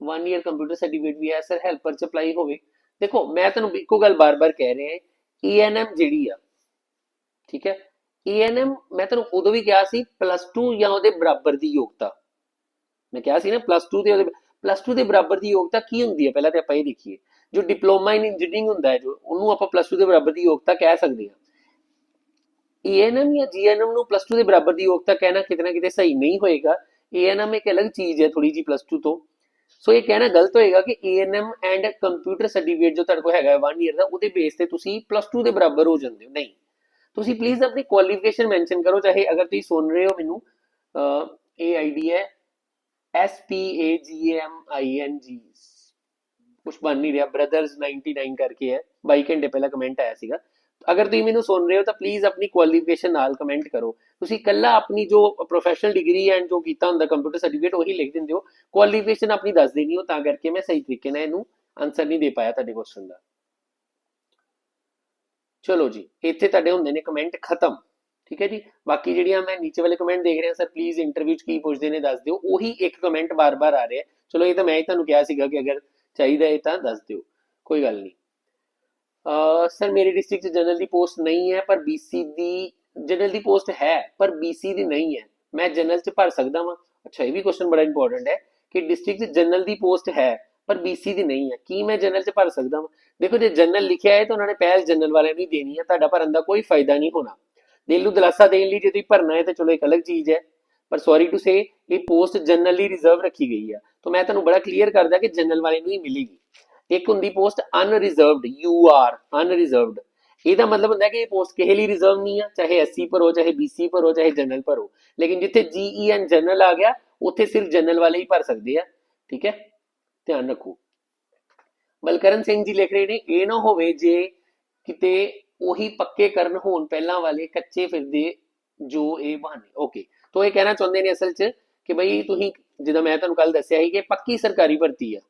1 ਇਅਰ ਕੰਪਿਊਟਰ ਸਰਟੀਫਿਕੇਟ ਵੀ ਹੈ ਸਰ ਹੈਲਪਰ ਚ ਅਪਲਾਈ ਹੋਵੇ। ਦੇਖੋ, ਮੈਂ ਤੁਹਾਨੂੰ ਇੱਕੋ ਗੱਲ ਬਾਰ-ਬਾਰ ਕਹਿ ਰਿਹਾ ਈਐਨਐਮ ਜਿਹੜੀ ਆ, ਠੀਕ ਹੈ ਏਐਨਐਮ ਮੈਂ ਤੁਹਾਨੂੰ ਉਦੋਂ ਵੀ ਕਿਹਾ ਸੀ ਪਲੱਸ 2 ਜਾਂ ਉਹਦੇ ਬਰਾਬਰ ਦੀ ਯੋਗਤਾ। ਮੈਂ ਕਿਹਾ ਸੀ ਨਾ ਪਲੱਸ 2 ਤੇ ਪਲੱਸ 2 ਦੇ ਬਰਾਬਰ ਦੀ ਯੋਗਤਾ ਕੀ ਹੁੰਦੀ ਹੈ? ਪਹਿਲਾਂ ਤੇ ਆਪਾਂ ਇਹ ਦੇਖੀਏ। ਜੋ ਡਿਪਲੋਮਾ ਇਨ ਇੰਜੀਨੀਅਰਿੰਗ ਹੁੰਦਾ ਹੈ ਜੋ ਉਹਨੂੰ ਆਪਾਂ ਪਲੱਸ 2 ਦੇ ਬਰਾਬਰ ਦੀ ਯੋਗਤਾ ਕਹਿ ਸਕਦੇ ਹਾਂ। ਏਐਨਐਮ ਜਾਂ ਜੀਐਨਐਮ ਨੂੰ ਪਲੱਸ 2 ਦੇ ਬਰਾਬਰ ਦੀ ਯੋਗਤਾ ਕਹਿਣਾ ਕਿਤੇ ਕਿਤੇ ਸਹੀ ਨਹੀਂ ਹੋਏਗਾ। ਏਐਨਐਮ ਇੱਕ ਅਲੱਗ ਚੀਜ਼ ਹੈ ਥੋੜੀ ਜੀ ਪਲੱਸ 2 ਤੋਂ। ਸੋ ਇਹ ਕਹਿਣਾ ਗਲਤ ਹੋਏਗਾ ਕਿ ਏਐਨਐਮ ਐਂਡ ਕੰਪਿਊਟਰ ਸਰਟੀਫਿਕੇਟ ਜੋ ਤੁਹਾਡੇ ਕੋਲ ਹੈਗਾ 1 ਇਅਰ ਦਾ ਉਹਦੇ ਬੇਸ ਤੇ ਤੁਸੀਂ ਪਲੱਸ 2 ਦੇ ਬਰਾਬਰ ਹੋ ਜਾਂਦੇ ਹੋ। ਨਹੀਂ। ਤੁਸੀਂ ਪਲੀਜ਼ ਆਪਣੀ ਕੁਆਲੀਫਿਕੇਸ਼ਨ ਮੈਂਸ਼ਨ ਕਰੋ ਚਾਹੇ ਅਗਰ ਤੁਸੀਂ ਸੁਣ ਰਹੇ ਹੋ ਮੈਨੂੰ ਅਹ, ਹੈ। S P A G A M I N ਕੁਝ ਬਣ ਨਹੀਂ ਰਿਹਾ। ਬ੍ਰਦਰਸ 99 ਕਰਕੇ ਹੈ। 22 ਘੰਟੇ ਪਹਿਲਾਂ ਕਮੈਂਟ ਆਇਆ ਸੀਗਾ। ਅਗਰ ਤੁਸੀਂ ਮੈਨੂੰ ਸੁਣ ਰਹੇ ਹੋ ਤਾਂ ਪਲੀਜ਼ ਆਪਣੀ ਕੁਆਲੀਫਿਕੇਸ਼ਨ ਨਾਲ ਕਮੈਂਟ ਕਰੋ। ਤੁਸੀਂ ਇਕੱਲਾ ਆਪਣੀ ਜੋ ਪ੍ਰੋਫੈਸ਼ਨਲ ਡਿਗਰੀ ਐਂਡ ਜੋ ਕੀਤਾ ਹੁੰਦਾ ਕੰਪਿਊਟਰ ਸਰਟੀਫਿਕੇਟ ਉਹੀ ਲਿਖ ਦਿੰਦੇ ਹੋ। ਕੁਆਲੀਫਿਕੇਸ਼ਨ ਆਪਣੀ ਦੱਸ ਦੇਣੀ ਹੋ, ਤਾਂ ਕਰਕੇ ਮੈਂ ਸਹੀ ਤਰੀਕੇ ਨਾਲ ਇਹਨੂੰ ਆਨਸਰ ਨਹੀਂ ਦੇ ਪਾਇਆ ਤੁਹਾਡੇ ਕੁਐਸਚਨ ਦਾ। ਚਲੋ ਜੀ, ਇੱਥੇ ਤੁਹਾਡੇ ਹੁੰਦੇ ਨੇ ਕਮੈਂਟ ਖਤਮ। ਠੀਕ ਹੈ ਜੀ? ਬਾਕੀ ਜਿਹੜੀਆਂ ਮੈਂ ਨੀਚੇ ਵਾਲੇ ਕਮੈਂਟ ਦੇਖ ਰਿਹਾ ਸਰ ਪਲੀਜ਼ ਇੰਟਰਵਿਊ 'ਚ ਕੀ ਪੁੱਛਦੇ ਨੇ ਦੱਸ ਦਿਓ। ਉਹੀ ਇੱਕ ਕਮੈਂਟ ਬਾਰ-ਬਾਰ ਆ ਰਿਹਾ। ਚਲੋ, ਇਹ ਤਾਂ ਮੈਂ ਹੀ ਤੁਹਾਨੂੰ ਕਿਹਾ ਸੀਗਾ ਕਿ ਅਗਰ ਚਾਹੀਦਾ ਹੈ ਤਾਂ ਦੱਸ ਦਿਓ। ਕੋਈ ਗੱਲ ਨਹੀਂ। ਅਹ ਸਰ ਮੇਰੇ ਡਿਸਟ੍ਰਿਕਟ 'ਚ ਜਨਰਲ ਦੀ ਪੋਸਟ ਨਹੀਂ ਹੈ, ਪਰ ਬੀਸੀ ਦੀ ਜਨਰਲ ਦੀ ਪੋਸਟ ਹੈ, ਪਰ ਬੀਸੀ ਦੀ ਨਹੀਂ ਹੈ। ਮੈਂ ਜਨਰਲ 'ਚ ਭਰ ਸਕਦਾ ਵਾਂ। ਅੱਛਾ, ਇਹ ਵੀ ਕੁਐਸਚਨ ਬੜਾ ਇੰਪੋਰਟੈਂਟ ਹੈ ਕਿ ਡਿਸਟ੍ਰਿਕਟ 'ਚ ਜਨਰਲ ਦੀ ਪੋਸਟ ਹੈ, ਪਰ ਬੀਸੀ ਦੀ ਨਹੀਂ ਹੈ। ਕੀ ਮੈਂ ਜਨਰਲ 'ਚ ਭਰ ਸਕਦਾ ਵਾਂ? ਦੇਖੋ, ਜੇ ਜਨਰਲ ਲਿਖਿਆ ਹੈ ਤਾਂ ਉਹਨਾਂ ਨੇ ਪਹਿਲ ਜਨਰਲ ਵਾਲਿਆਂ ਨੂੰ ਦੇਣੀ ਹੈ। ਤੁਹਾਡਾ ਭਰਨ ਦਾ ਕੋਈ ਫਾਇਦਾ ਨਹੀਂ ਹੋਣਾ। ਦਿਲ ਨੂੰ ਦਿਲਾਸਾ ਦੇਣ ਲਈ ਜੇ ਤੁਸੀਂ ਭਰਨਾ ਹੈ ਤਾਂ ਚਲੋ ਇੱਕ ਅਲੱਗ ਚੀਜ਼ ਹੈ। ਪਰ ਸੌਰੀ ਟੂ ਸੇ ਇਹ ਪੋਸਟ ਜਨਰਲੀ ਰਿਜ਼ਰਵ ਰੱਖੀ ਗਈ ਹੈ ਤਾਂ ਮੈਂ ਤੁਹਾਨੂੰ ਬੜਾ ਕਲੀਅਰ ਕਰਦਾ ਕਿ ਜਨਰਲ ਵਾਲੇ ਨੂੰ ਹੀ ਮਿਲੇਗੀ। ਇੱਕ ਹੁੰਦੀ post unreserved U R unreserved ਇਹਦਾ ਮਤਲਬ ਹੁੰਦਾ ਕਿ ਇਹ ਪੋਸਟ ਕਿਸੇ ਲਈ ਰਿਜ਼ਰਵ ਨਹੀਂ ਆ, ਚਾਹੇ ਐਸਸੀ ਭਰੋ ਚਾਹੇ ਬੀਸੀ ਭਰੋ ਚਾਹੇ ਜਨਰਲ ਭਰੋ ਲੇਕਿਨ ਜਿੱਥੇ ਜੀਈਐਨ ਜਨਰਲ e ਆ ਗਿਆ, ਉੱਥੇ ਸਿਰਫ ਜਨਰਲ ਵਾਲੇ ਹੀ ਭਰ ਸਕਦੇ ਆ। ਠੀਕ ਹੈ? ਧਿਆਨ ਰੱਖੋ। ਬਲਕਰਨ ਸਿੰਘ ਜੀ ਲਿਖ ਰਹੇ ਨੇ, ਇਹ ਨਾ ਹੋਵੇ ਜੇ ਕਿਤੇ ਉਹੀ ਪੱਕੇ ਕਰਨ ਹੋਣ ਪਹਿਲਾਂ ਵਾਲੇ ਕੱਚੇ ਫਿਰਦੇ ਜੋ ਇਹ ਬਹਾਨੇ। ਓਕੇ ਤੋਂ ਇਹ ਕਹਿਣਾ ਚਾਹੁੰਦੇ ਨੇ ਅਸਲ 'ਚ ਕਿ ਬਈ ਤੁਸੀਂ, ਜਿੱਦਾਂ ਮੈਂ ਤੁਹਾਨੂੰ ਕੱਲ ਦੱਸਿਆ ਸੀ ਕਿ ਪੱਕੀ ਸਰਕਾਰੀ ਭਰਤੀ ਆ।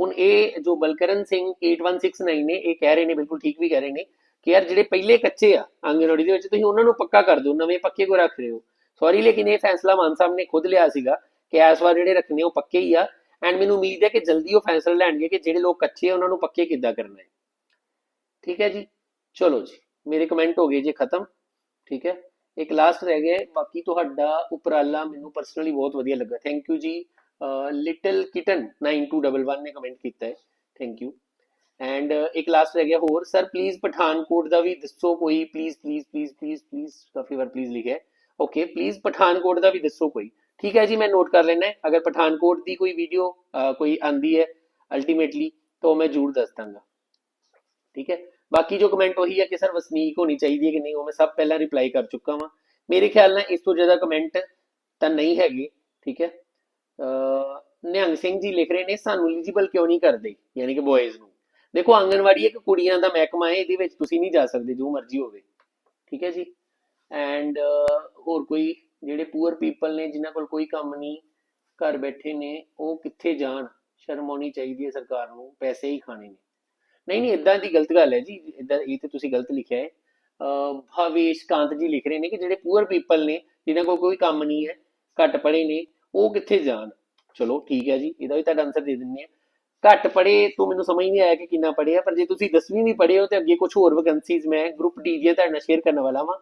ਹੁਣ ਇਹ ਜੋ ਬਲਕਰਨ ਸਿੰਘ 8169 ਨੇ, ਇਹ ਕਹਿ ਰਹੇ ਨੇ, ਬਿਲਕੁਲ ਠੀਕ ਵੀ ਕਹਿ ਰਹੇ ਨੇ ਕਿ ਯਾਰ ਜਿਹੜੇ ਪਹਿਲੇ ਕੱਚੇ ਆ ਆਂਗਨਵਾੜੀ ਦੇ ਵਿੱਚ, ਤੁਸੀਂ ਉਹਨਾਂ ਨੂੰ ਪੱਕਾ ਕਰ ਦਿਓ, ਨਵੇਂ ਪੱਕੇ ਕੋ ਰੱਖ ਰਹੇ ਹੋ। ਸੌਰੀ ਲੇਕਿਨ ਇਹ ਫੈਸਲਾ ਮਾਨ ਸਾਹਿਬ ਨੇ ਖੁਦ ਲਿਆ ਸੀਗਾ ਕਿ ਐਸ ਵਾਰ ਜਿਹੜੇ ਰੱਖਣੇ ਉਹ ਪੱਕੇ ਹੀ ਆ। ਐਂਡ ਮੈਨੂੰ ਉਮੀਦ ਹੈ ਕਿ ਜਲਦੀ ਉਹ ਫੈਸਲਾ ਲੈਣਗੇ ਕਿ ਜਿਹੜੇ ਲੋਕ ਕੱਚੇ ਆ, ਉਹਨਾਂ ਨੂੰ ਪੱਕੇ ਕਿੱਦਾਂ ਕਰਨਾ ਹੈ। ਠੀਕ ਹੈ ਜੀ? ਚਲੋ ਜੀ ਮੇਰੇ ਕਮੈਂਟ ਹੋ ਗਏ ਜੀ ਖਤਮ ਠੀਕ ਹੈ ਇੱਕ ਲਾਸਟ ਰਹਿ ਗਿਆ ਹੈ, ਬਾਕੀ ਤੁਹਾਡਾ ਉਪਰਾਲਾ ਮੈਨੂੰ ਪਰਸਨਲੀ ਬਹੁਤ ਵਧੀਆ ਲੱਗਾ ਥੈਂਕ ਯੂ ਜੀ ਲਿਟਲ ਕਿਟਨ 9211 ਨੇ ਕਮੈਂਟ ਕੀਤਾ ਹੈ ਥੈਂਕ ਯੂ ਐਂਡ ਇੱਕ ਲਾਸਟ ਰਹਿ ਗਿਆ ਹੋਰ ਸਰ ਪਲੀਜ਼ ਪਠਾਨਕੋਟ ਦਾ ਵੀ ਦੱਸੋ ਕੋਈ please please please please please ਕਾਫੀ ਵਾਰ ਪਲੀਜ਼ ਲਿਖਿਆ ਓਕੇ ਪਲੀਜ਼ ਪਠਾਨਕੋਟ ਦਾ ਵੀ ਦੱਸੋ ਕੋਈ ਠੀਕ ਹੈ ਜੀ ਮੈਂ ਨੋਟ ਕਰ ਲੈਣਾ ਹੈ ਅਗਰ ਪਠਾਨਕੋਟ ਦੀ ਕੋਈ ਵੀਡੀਓ ਕੋਈ ਆਂਦੀ ਹੈ ਅਲਟੀਮੇਟਲੀ ਤਾਂ ਮੈਂ ਜ਼ਰੂਰ ਦੱਸ ਦਾਂਗਾ ਠੀਕ ਹੈ ਬਾਕੀ ਜੋ ਕਮੈਂਟ ਉਹੀ ਹੈ ਕਿ ਸਰ ਵਸਨੀਕ ਹੋਣੀ ਚਾਹੀਦੀ ਹੈ ਕਿ ਨਹੀਂ, ਉਹ ਮੈਂ ਸਭ ਪਹਿਲਾਂ ਰਿਪਲਾਈ ਕਰ ਚੁੱਕਾ ਵਾਂ। ਮੇਰੇ ਖਿਆਲ ਨਾਲ ਇਸ ਤੋਂ ਜ਼ਿਆਦਾ ਕਮੈਂਟ ਤਾਂ ਨਹੀਂ ਹੈਗੇ, ਠੀਕ ਹੈ? ਨਿਹੰਗ ਸਿੰਘ ਜੀ ਲਿਖ ਰਹੇ ਨੇ, ਸਾਨੂੰ ਐਲੀਜੀਬਲ ਕਿਉਂ ਨਹੀਂ ਕਰਦੇ? ਯਾਨੀ ਕਿ ਬॉयਜ਼ ਨੂੰ। ਦੇਖੋ, ਆਂਗਨਵਾੜੀ ਇੱਕ ਕੁੜੀਆਂ ਦਾ ਮਹਿਕਮਾ ਹੈ, ਇਹਦੇ ਵਿੱਚ ਤੁਸੀਂ ਨਹੀਂ ਜਾ ਸਕਦੇ, ਜੋ ਮਰਜ਼ੀ ਹੋਵੇ। ਠੀਕ ਹੈ ਜੀ? ਐਂਡ ਹੋਰ ਕੋਈ, ਜਿਹੜੇ ਪੂਅਰ ਪੀਪਲ ਨੇ, ਜਿਨ੍ਹਾਂ ਕੋਲ ਕੋਈ ਕੰਮ ਨਹੀਂ, ਘਰ ਬੈਠੇ ਨੇ, ਉਹ ਕਿੱਥੇ ਜਾਣ? ਸ਼ਰਮ ਆਉਣੀ ਚਾਹੀਦੀ ਹੈ ਸਰਕਾਰ ਨੂੰ, ਪੈਸੇ ਹੀ ਖਾਣੇ ਨੇ। ਨਹੀਂ ਨਹੀਂ ਇਦਾਂ ਦੀ ਗਲਤ ਗੱਲ ਹੈ ਜੀ ਇਦਾਂ ਇਹ ਤੇ ਤੁਸੀਂ ਗਲਤ ਲਿਖਿਆ ਹੈ। ਭਾਵੇਸ਼ ਕਾਂਤ ਜੀ ਲਿਖ ਰਹੇ ਨੇ ਕਿ ਜਿਹੜੇ ਪੂਅਰ ਪੀਪਲ ਨੇ, ਜਿਨ੍ਹਾਂ ਕੋਲ ਕੋਈ ਕੰਮ ਨਹੀਂ ਹੈ, ਘੱਟ ਪੜ੍ਹੇ ਨੇ, ਉਹ ਕਿੱਥੇ ਜਾਣ? ਚਲੋ ਠੀਕ ਹੈ ਜੀ, ਇਹਦਾ ਵੀ ਤੁਹਾਡਾ ਆਨਸਰ ਦੇ ਦਿੰਨੇ ਆ ਘੱਟ ਪੜ੍ਹੇ ਤੋਂ ਮੈਨੂੰ ਸਮਝ ਨਹੀਂ ਆਇਆ ਕਿ ਕਿੰਨਾ ਪੜ੍ਹੇ ਆ ਪਰ ਜੇ ਤੁਸੀਂ 10ਵੀਂ ਵੀ ਪੜ੍ਹੇ ਹੋ ਤੇ ਅੱਗੇ ਕੁਝ ਹੋਰ ਵੈਕੈਂਸੀਜ਼ ਮੈਂ ਗਰੁੱਪ ਡੀ ਦੀਆਂ ਤੁਹਾਡੇ ਨਾਲ ਸ਼ੇਅਰ ਕਰਨ ਵਾਲਾ ਵਾਂ,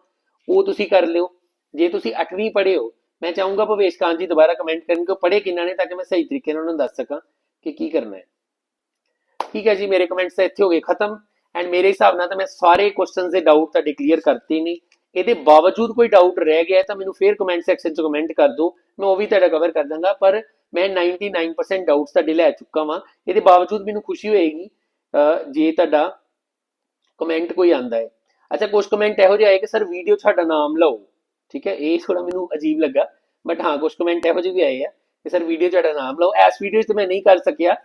ਉਹ ਤੁਸੀਂ ਕਰ ਲਿਓ। ਜੇ ਤੁਸੀਂ 8ਵੀਂ ਪੜ੍ਹੇ ਹੋ, ਮੈਂ ਚਾਹੂੰਗਾ ਭਵੇਸ਼ ਕਾਂਤ ਜੀ ਦੁਬਾਰਾ ਕਮੈਂਟ ਕਰਨ ਕਿ ਉਹ ਪੜ੍ਹੇ ਕਿੰਨਾ ਨੇ ਤਾਂ ਕਿ ਮੈਂ ਸਹੀ ਤਰੀਕੇ ਨਾਲ ਉਹਨਾਂ ਨੂੰ ਦੱਸ ਸਕਾਂ ਕਿ ਕੀ ਕਰਨਾ ਹੈ। ਠੀਕ ਹੈ ਜੀ, ਮੇਰੇ ਕਮੈਂਟਸ ਤਾਂ ਇੱਥੇ ਹੋ ਗਏ ਖਤਮ ਐਂਡ ਮੇਰੇ ਹਿਸਾਬ ਨਾਲ ਤਾਂ ਮੈਂ ਸਾਰੇ ਕੁਐਸਚਨਸ ਦੇ ਡਾਊਟ ਤੁਹਾਡੇ ਕਲੀਅਰ ਕਰਤੇ ਨੇ। ਇਹਦੇ ਬਾਵਜੂਦ ਕੋਈ ਡਾਊਟ ਰਹਿ ਗਿਆ ਤਾਂ ਮੈਨੂੰ ਫੇਰ ਕਮੈਂਟ ਸੈਕਸ਼ਨ 'ਚ ਕਮੈਂਟ ਕਰ ਦਿਓ। ਮੈਂ ਉਹ ਵੀ ਤੁਹਾਡਾ ਕਵਰ ਕਰ ਦਾਂਗਾ, ਪਰ ਮੈਂ 99% ਡਾਊਟਸ ਤੁਹਾਡੇ ਲੈ ਚੁੱਕਾ ਵਾਂ। ਇਹਦੇ ਬਾਵਜੂਦ ਮੈਨੂੰ ਖੁਸ਼ੀ ਹੋਏਗੀ ਜੇ ਤੁਹਾਡਾ ਕਮੈਂਟ ਕੋਈ ਆਂਦਾ ਹੈ। ਅੱਛਾ ਕੁਝ ਕਮੈਂਟ ਇਹੋ ਜਿਹੇ ਆਏ ਕਿ ਸਰ ਵੀਡੀਓ 'ਚ ਸਾਡਾ ਨਾਮ ਲਓ। ਠੀਕ ਹੈ, ਇਹ ਥੋੜਾ ਮੈਨੂੰ ਅਜੀਬ ਲੱਗਾ ਬਟ ਹਾਂ ਕੁਝ ਕਮੈਂਟ ਇਹੋ ਜਿਹੇ ਵੀ ਆਏ ਆ ਕਿ ਸਰ ਵੀਡੀਓ 'ਚ ਸਾਡਾ ਨਾਮ ਲਓ। ਐਸ ਵੀਡੀਓ 'ਚ ਤਾਂ ਮੈਂ ਨਹੀਂ ਕਰ ਸਕਿਆ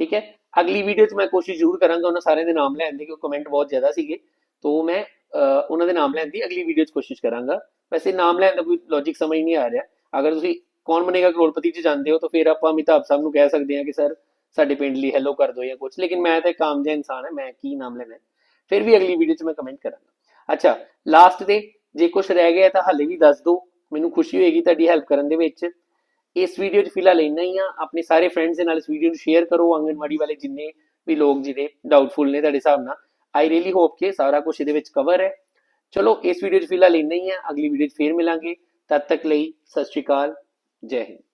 ਠੀਕ ਹੈ? ਅਗਲੀ ਵੀਡੀਓ 'ਚ ਮੈਂ ਕੋਸ਼ਿਸ਼ ਜ਼ਰੂਰ ਕਰਾਂਗਾ ਉਹਨਾਂ ਸਾਰਿਆਂ ਦੇ ਨਾਮ ਲੈਣ ਦੀ, ਕਿਉਂਕਿ ਕਮੈਂਟ ਬਹੁਤ ਜ਼ਿਆਦਾ ਸੀਗੇ। ਤੋਂ ਮੈਂ ਉਹਨਾਂ ਦੇ ਨਾਮ ਲੈਣ ਦੀ ਅਗਲੀ ਵੀਡੀਓ 'ਚ ਕੋਸ਼ਿਸ਼ ਕਰਾਂਗਾ। ਵੈਸੇ ਨਾਮ ਲੈਣ ਦਾ ਕੋਈ ਲੌਜੀਕ ਸਮਝ ਨਹੀਂ ਆ ਰਿਹਾ। ਅਗਰ ਤੁਸੀਂ ਕੌਣ ਬਣੇਗਾ ਕਰੋੜਪਤੀ 'ਚ ਜਾਂਦੇ ਹੋ, ਤਾਂ ਫਿਰ ਆਪਾਂ ਅਮਿਤਾਭ ਸਾਹਿਬ ਨੂੰ ਕਹਿ ਸਕਦੇ ਹਾਂ ਕਿ ਸਰ, ਸਾਡੇ ਪਿੰਡ ਲਈ ਹੈਲੋ ਕਰ ਦਿਓ ਜਾਂ ਕੁਝ ਲੇਕਿਨ ਮੈਂ ਤਾਂ ਇੱਕ ਆਮ ਜਿਹਾ ਇਨਸਾਨ ਹਾਂ, ਮੈਂ ਕੀ ਨਾਮ ਲੈਣਾ ਫਿਰ ਵੀ ਅਗਲੀ ਵੀਡੀਓ 'ਚ ਮੈਂ ਕਮੈਂਟ ਕਰਾਂਗਾ। ਅੱਛਾ ਲਾਸਟ ਤੇ ਜੇ ਕੁਝ ਰਹਿ ਗਿਆ ਤਾਂ ਹਾਲੇ ਵੀ ਦੱਸ ਦਿਓ। ਮੈਨੂੰ ਖੁਸ਼ੀ ਹੋਏਗੀ ਤੁਹਾਡੀ ਹੈਲਪ ਕਰਨ ਦੇ ਵਿੱਚ। ਇਸ ਵੀਡੀਓ 'ਚ ਫਿਲਹਾਲ ਇੰਨਾ ਹੀ ਆ। ਆਪਣੇ ਸਾਰੇ ਫਰੈਂਡਸ ਦੇ ਨਾਲ ਇਸ ਵੀਡੀਓ ਨੂੰ ਸ਼ੇਅਰ ਕਰੋ, ਆਂਗਣਵਾੜੀ ਵਾਲੇ ਜਿੰਨੇ ਵੀ ਲੋਕ ਜਿਹੜੇ ਡਾਊਟਫੁਲ ਨੇ ਤੁਹਾਡੇ ਹਿਸਾਬ ਨਾਲ। ਆਈ ਰੀਲੀ ਹੋਪ ਕਿ ਸਾਰਾ ਕੁਝ ਇਹਦੇ ਵਿੱਚ ਕਵਰ ਹੈ। ਚਲੋ, ਇਸ ਵੀਡੀਓ 'ਚ ਫਿਲਹਾਲ ਇੰਨਾ ਹੀ ਆ। ਅਗਲੀ ਵੀਡੀਓ 'ਚ ਫੇਰ ਮਿਲਾਂਗੇ। ਤਦ ਤੱਕ ਲਈ ਸਤਿ ਸ਼੍ਰੀ ਅਕਾਲ। ਜੈ ਹਿੰਦ।